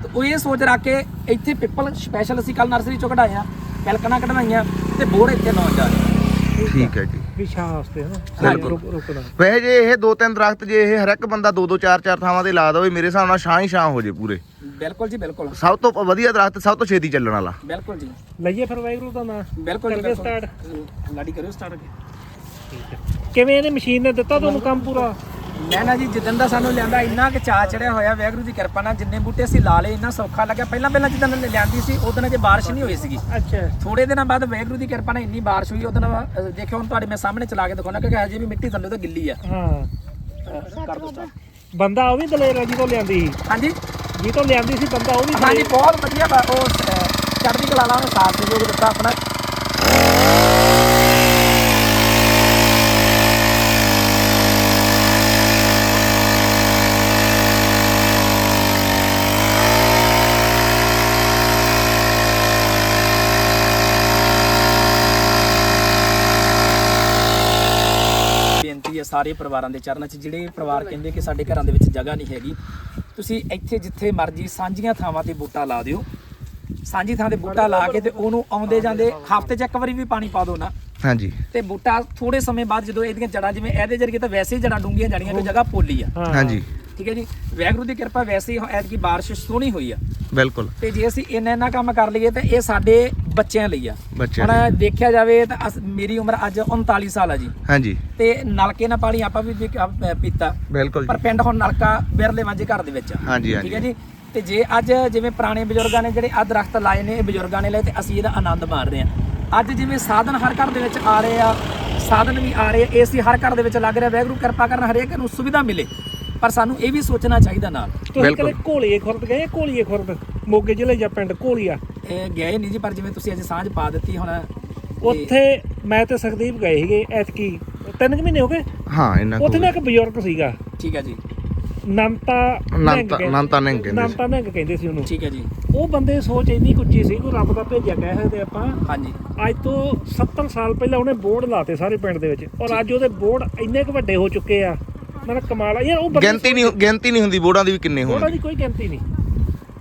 ਤੇ ਉਹ ਇਹ ਸੋਚ ਰੱਖ ਕੇ ਇੱਥੇ ਪਿੱਪਲ ਸਪੈਸ਼ਲ ਅਸੀਂ ਕੱਲ ਨਰਸਰੀ ਚੋਂ ਕਢਾਇਆ ਪਿਲਕਣਾ ਕਢਵਾਈਆਂ ਤੇ ਬੋੜ ਇੱਥੇ ਲਾਉਣ ਜਾ ਰਹੇ ਠੀਕ ਹੈ ਜੀ। ਵੀ ਛਾਂ ਵਾਸਤੇ ਹਨਾ? ਬਿਲਕੁਲ। ਰੁਕ- ਰੁਕਣਾ ਵੈਸੇ ਜੇ ਇਹ ਦੋ ਤਿੰਨ ਦਰਖਤ ਜੇ ਇਹ ਹਰ ਇੱਕ ਬੰਦਾ ਦੋ ਦੋ ਚਾਰ ਚਾਰ ਥਾਵਾਂ ਤੇ ਲਾ ਦੇਵੇ ਮੇਰੇ ਹਿਸਾਬ ਨਾਲ ਛਾਂ ਹੀ ਛਾਂ ਹੋ ਜੇ ਪੂਰੇ। ਬਿਲਕੁਲ ਜੀ ਬਿਲਕੁਲ। ਸਭ ਤੋਂ ਵਧੀਆ ਦਰਖਤ ਸਭ ਤੋਂ ਛੇਤੀ ਚੱਲਣ ਵਾਲਾ। ਬਿਲਕੁਲ ਜੀ। ਲਈਏ ਫਿਰ ਵਾਹਿਗੁਰੂ ਦਾ ਨਾਮ। ਬਿਲਕੁਲ ਜੀ ਕਰਦੇ ਬਿਲਕੁਲ। ਲਾਡੀ ਕਰਿਓ ਸਟਾਰਟ ਕਿਵੇਂ ਇਹਨੇ ਮਸ਼ੀਨ ਨੇ ਦਿੱਤਾ ਤੁਹਾਨੂੰ ਕੰਮ ਪੂਰਾ? ਮੈਂ ਨਾ ਜੀ ਜਿੱਦਣ ਦਾ ਸਾਨੂੰ ਲਿਆਂਦਾ ਇੰਨਾ ਕਿ ਚਾਅ ਚੜਿਆ ਹੋਇਆ ਵੈਗਰੂ ਦੀ ਕਿਰਪਾ ਨਾਲ ਜਿੰਨੇ ਬੂਟੇ ਅਸੀਂ ਲਾ ਲਏ ਇੰਨਾ ਸੌਖਾ ਲੱਗਿਆ। ਪਹਿਲਾਂ ਪਹਿਲਾਂ ਜਿੱਦਣ ਲਿਆਂਦੀ ਸੀ ਉਦੋਂ ਜੇ ਬਾਰਿਸ਼ ਨਹੀਂ ਹੋਈ ਸੀਗੀ। ਅੱਛਾ। ਥੋੜੇ ਦਿਨਾਂ ਬਾਅਦ ਵੈਗਰੂ ਦੀ ਕਿਰਪਾ ਨਾਲ ਇੰਨੀ ਬਾਰਿਸ਼ ਹੋਈ ਉਦੋਂ ਦੇਖਿਓ ਹੁਣ ਤੁਹਾਡੇ ਮੈਂ ਸਾਹਮਣੇ ਚਲਾ ਕੇ ਦਿਖਾਉਣਾ ਕਿਉਂਕਿ ਹਜੇ ਵੀ ਮਿੱਟੀ ਥੱਲੇ ਤੋਂ ਗਿੱਲੀ ਆ। ਹਾਂ। ਕਰ ਦੋ। ਬੰਦਾ ਉਹ ਵੀ ਦਲੇਰ ਆ ਜੀ ਤੋਂ ਲਿਆਂਦੀ ਸੀ। ਹਾਂਜੀ? ਜੀ ਤੋਂ ਲਿਆਂਦੀ ਸੀ ਬੰਦਾ ਉਹ ਵੀ ਹਾਂਜੀ ਬਹੁਤ ਵਧੀਆ ਉਹ ਚੜ੍ਹਦੀ ਕਲਾ ਨੇ ਸਾਥ ਸਹਿਯੋਗ ਦਿੱਤਾ ਆਪਣਾ ਬੇਨਤੀ ਹੈ ਸਾਰੇ ਪਰਿਵਾਰਾਂ ਦੇ ਚਰਨਾਂ 'ਚ ਜਿਹੜੇ ਪਰਿਵਾਰ ਕਹਿੰਦੇ ਕਿ ਸਾਡੇ ਘਰਾਂ ਦੇ ਵਿੱਚ ਜਗ੍ਹਾ ਨਹੀਂ ਹੈਗੀ। ਤੁਸੀਂ ਇੱਥੇ ਜਿੱਥੇ ਮਰਜ਼ੀ ਸਾਂਝੀਆਂ ਥਾਵਾਂ ਤੇ ਬੂਟਾ ਲਾ ਦਿਓ। ਸਾਂਝੀ ਥਾਂ ਤੇ ਬੂਟਾ ਲਾ ਕੇ ਤੇ ਉਹਨੂੰ ਆਉਂਦੇ ਜਾਂਦੇ ਹਫ਼ਤੇ 'ਚ ਇੱਕ ਵਾਰੀ ਵੀ ਪਾਣੀ ਪਾ ਦਿਓ ਨਾ। ਹਾਂਜੀ। ਤੇ ਬੂਟਾ ਥੋੜੇ ਸਮੇਂ ਬਾਅਦ ਜਦੋਂ ਇਹਦੀਆਂ ਜੜਾਂ ਜਿਵੇਂ ਇਹਦੇ ਜਰੀਏ ਤਾਂ ਵੈਸੇ ਹੀ ਜੜਾਂ ਡੂੰਘੀਆਂ ਜਾਣੀਆਂ ਕਿ ਜਗ੍ਹਾ ਪੋਲੀ ਆ। ਹਾਂਜੀ। ਠੀਕ ਹੈ ਜੀ? ਵੈਗਰੂ ਦੀ ਕਿਰਪਾ ਵੈਸੇ ਹੀ ਐਤਕੀ ਬਾਰਿਸ਼ ਸੋਹਣੀ ਹੋਈ ਆ। ਬਿਲਕੁਲ। ਤੇ ਜੇ ਅਸੀਂ ਇੰਨਾ ਇੰਨਾ ਕੰਮ ਕਰ ਲਈਏ ਤਾਂ ਇਹ ਸਾਡੇ ਬੱਚਿਆਂ ਲਈ ਆ। ਹੁਣ ਦੇਖਿਆ ਜਾਵੇ ਤਾਂ ਅਸ- ਮੇਰੀ ਉਮਰ ਅੱਜ 39 ਸਾਲ ਆ ਜੀ। ਹਾਂਜੀ। ਤੇ ਨਲਕੇ ਨਾਲ ਪਾਣੀ ਆਪਾਂ ਵੀ ਪੀ- ਅਹ ਪੀਤਾ। ਬਿਲਕੁਲ ਪਰ ਜੀ ਪਿੰਡ ਹੁਣ ਨਲਕਾ ਬਿਰਲੇ ਵਾਂਝੇ ਘਰ ਦੇ ਵਿੱਚ ਆ। ਹਾਂਜੀ ਠੀਕ ਹੈ ਜੀ? ਤੇ ਜੇ ਅੱਜ ਜਿਵੇਂ ਪੁਰਾਣੇ ਬਜ਼ੁਰਗਾਂ ਨੇ ਜਿਹੜੇ ਆ ਦਰਖਤ ਲਾਏ ਨੇ ਇਹ ਬਜ਼ੁਰਗਾਂ ਨੇ ਲਏ ਤੇ ਅਸੀਂ ਇਹਦਾ ਆਨੰਦ ਮਾਣ ਰਹੇ ਹਾਂ। ਅੱਜ ਜਿਵੇਂ ਸਾਧਨ ਹਰ ਘਰ ਦੇ ਵਿੱਚ ਆ ਰਹੇ ਆ ਸਾਧਨ ਵੀ ਆ ਰਹੇ ਏਸੀ ਹਰ ਘਰ ਦੇ ਵਿੱਚ ਲੱਗ ਰਿਹਾ ਵੈਗਰੂ ਕਿਰਪਾ ਕਰਨ ਹਰੇਕ ਨੂੰ ਸੁਵਿਧਾ ਮਿਲੇ। ਪਰ ਸਾਨੂੰ ਇਹ ਵੀ ਸੋਚਣਾ ਚਾਹੀਦਾ ਨਾਲ। ਤੁਸੀਂ ਬਿਲਕੁਲ। ਕਦੇ ਘੋਲੀਏ ਖੁਰਦ ਗਏ ਘੋਲੀਏ ਖੁਰਦ? ਮੋਗੇ ਜ਼ਿਲ੍ਹੇ ਜਾਂ ਪਿੰਡ ਘੋਲੀਆ? ਇਹ ਗਏ ਨਹੀਂ ਜੀ ਪਰ ਜਿਵੇਂ ਤੁਸੀਂ ਅੱਜ ਸਾਂਝ ਪਾ ਦਿੱਤੀ ਹੁਣ ਤੇ- ਉੱਥੇ ਮੈਂ ਤੇ ਸੁਖਦੀਪ ਗਏ ਸੀਗੇ ਐਤਕੀ। ਤਿੰਨ ਕੁ ਮਹੀਨੇ ਹੋ ਗਏ? ਹਾਂ ਇੰਨਾ ਕੁ ਉੱਥੇ ਨਾ ਇੱਕ ਬਜ਼ੁਰਗ ਸੀਗਾ। ਠੀਕ ਹੈ ਜੀ। ਨੰਤਾ ਨੰਤਾ- ਨੰਤਾ ਨਿਹੰਗ ਕਹਿੰਦੇ ਸੀ। ਨੰਤਾ ਨਿਹੰਗ ਕਹਿੰਦੇ ਸੀ ਉਹਨੂੰ। ਠੀਕ ਹੈ ਜੀ। ਉਹ ਬੰਦੇ ਦੀ ਸੋਚ ਇੰਨੀ ਕੁ ਉੱਚੀ ਸੀ ਕੋਈ ਰੱਬ ਦਾ ਭੇਜਿਆ ਕਹਿ ਸਕਦੇ ਆਪਾਂ। ਹਾਂਜੀ। ਅੱਜ ਤੋਂ 70 ਸਾਲ ਪਹਿਲਾਂ ਉਹਨੇ ਬੋਰਡ ਲਾਤੇ ਸਾਰੇ ਪਿੰਡ ਦੇ ਵਿੱਚ। ਔਰ ਅੱਜ ਉਹਦੇ ਬੋਰਡ ਇੰਨੇ ਕੁ ਵੱਡੇ ਹੋ ਚੁੱਕੇ ਆ। ਮਤਲਬ ਕਮਾਲ ਆ। ਯਾਰ ਉਹ ਬੰਦੇ ਗਿਣਤੀ ਨਹੀਂ ਗਿਣਤੀ ਨਹੀਂ ਹੁੰਦੀ ਬੋਰਡਾਂ ਦੀ ਵੀ ਕਿੰਨੇ ਬੋਰਡਾਂ ਹੋਣ। ਦੀ ਕੋਈ ਗਿਣਤੀ ਨਹੀਂ।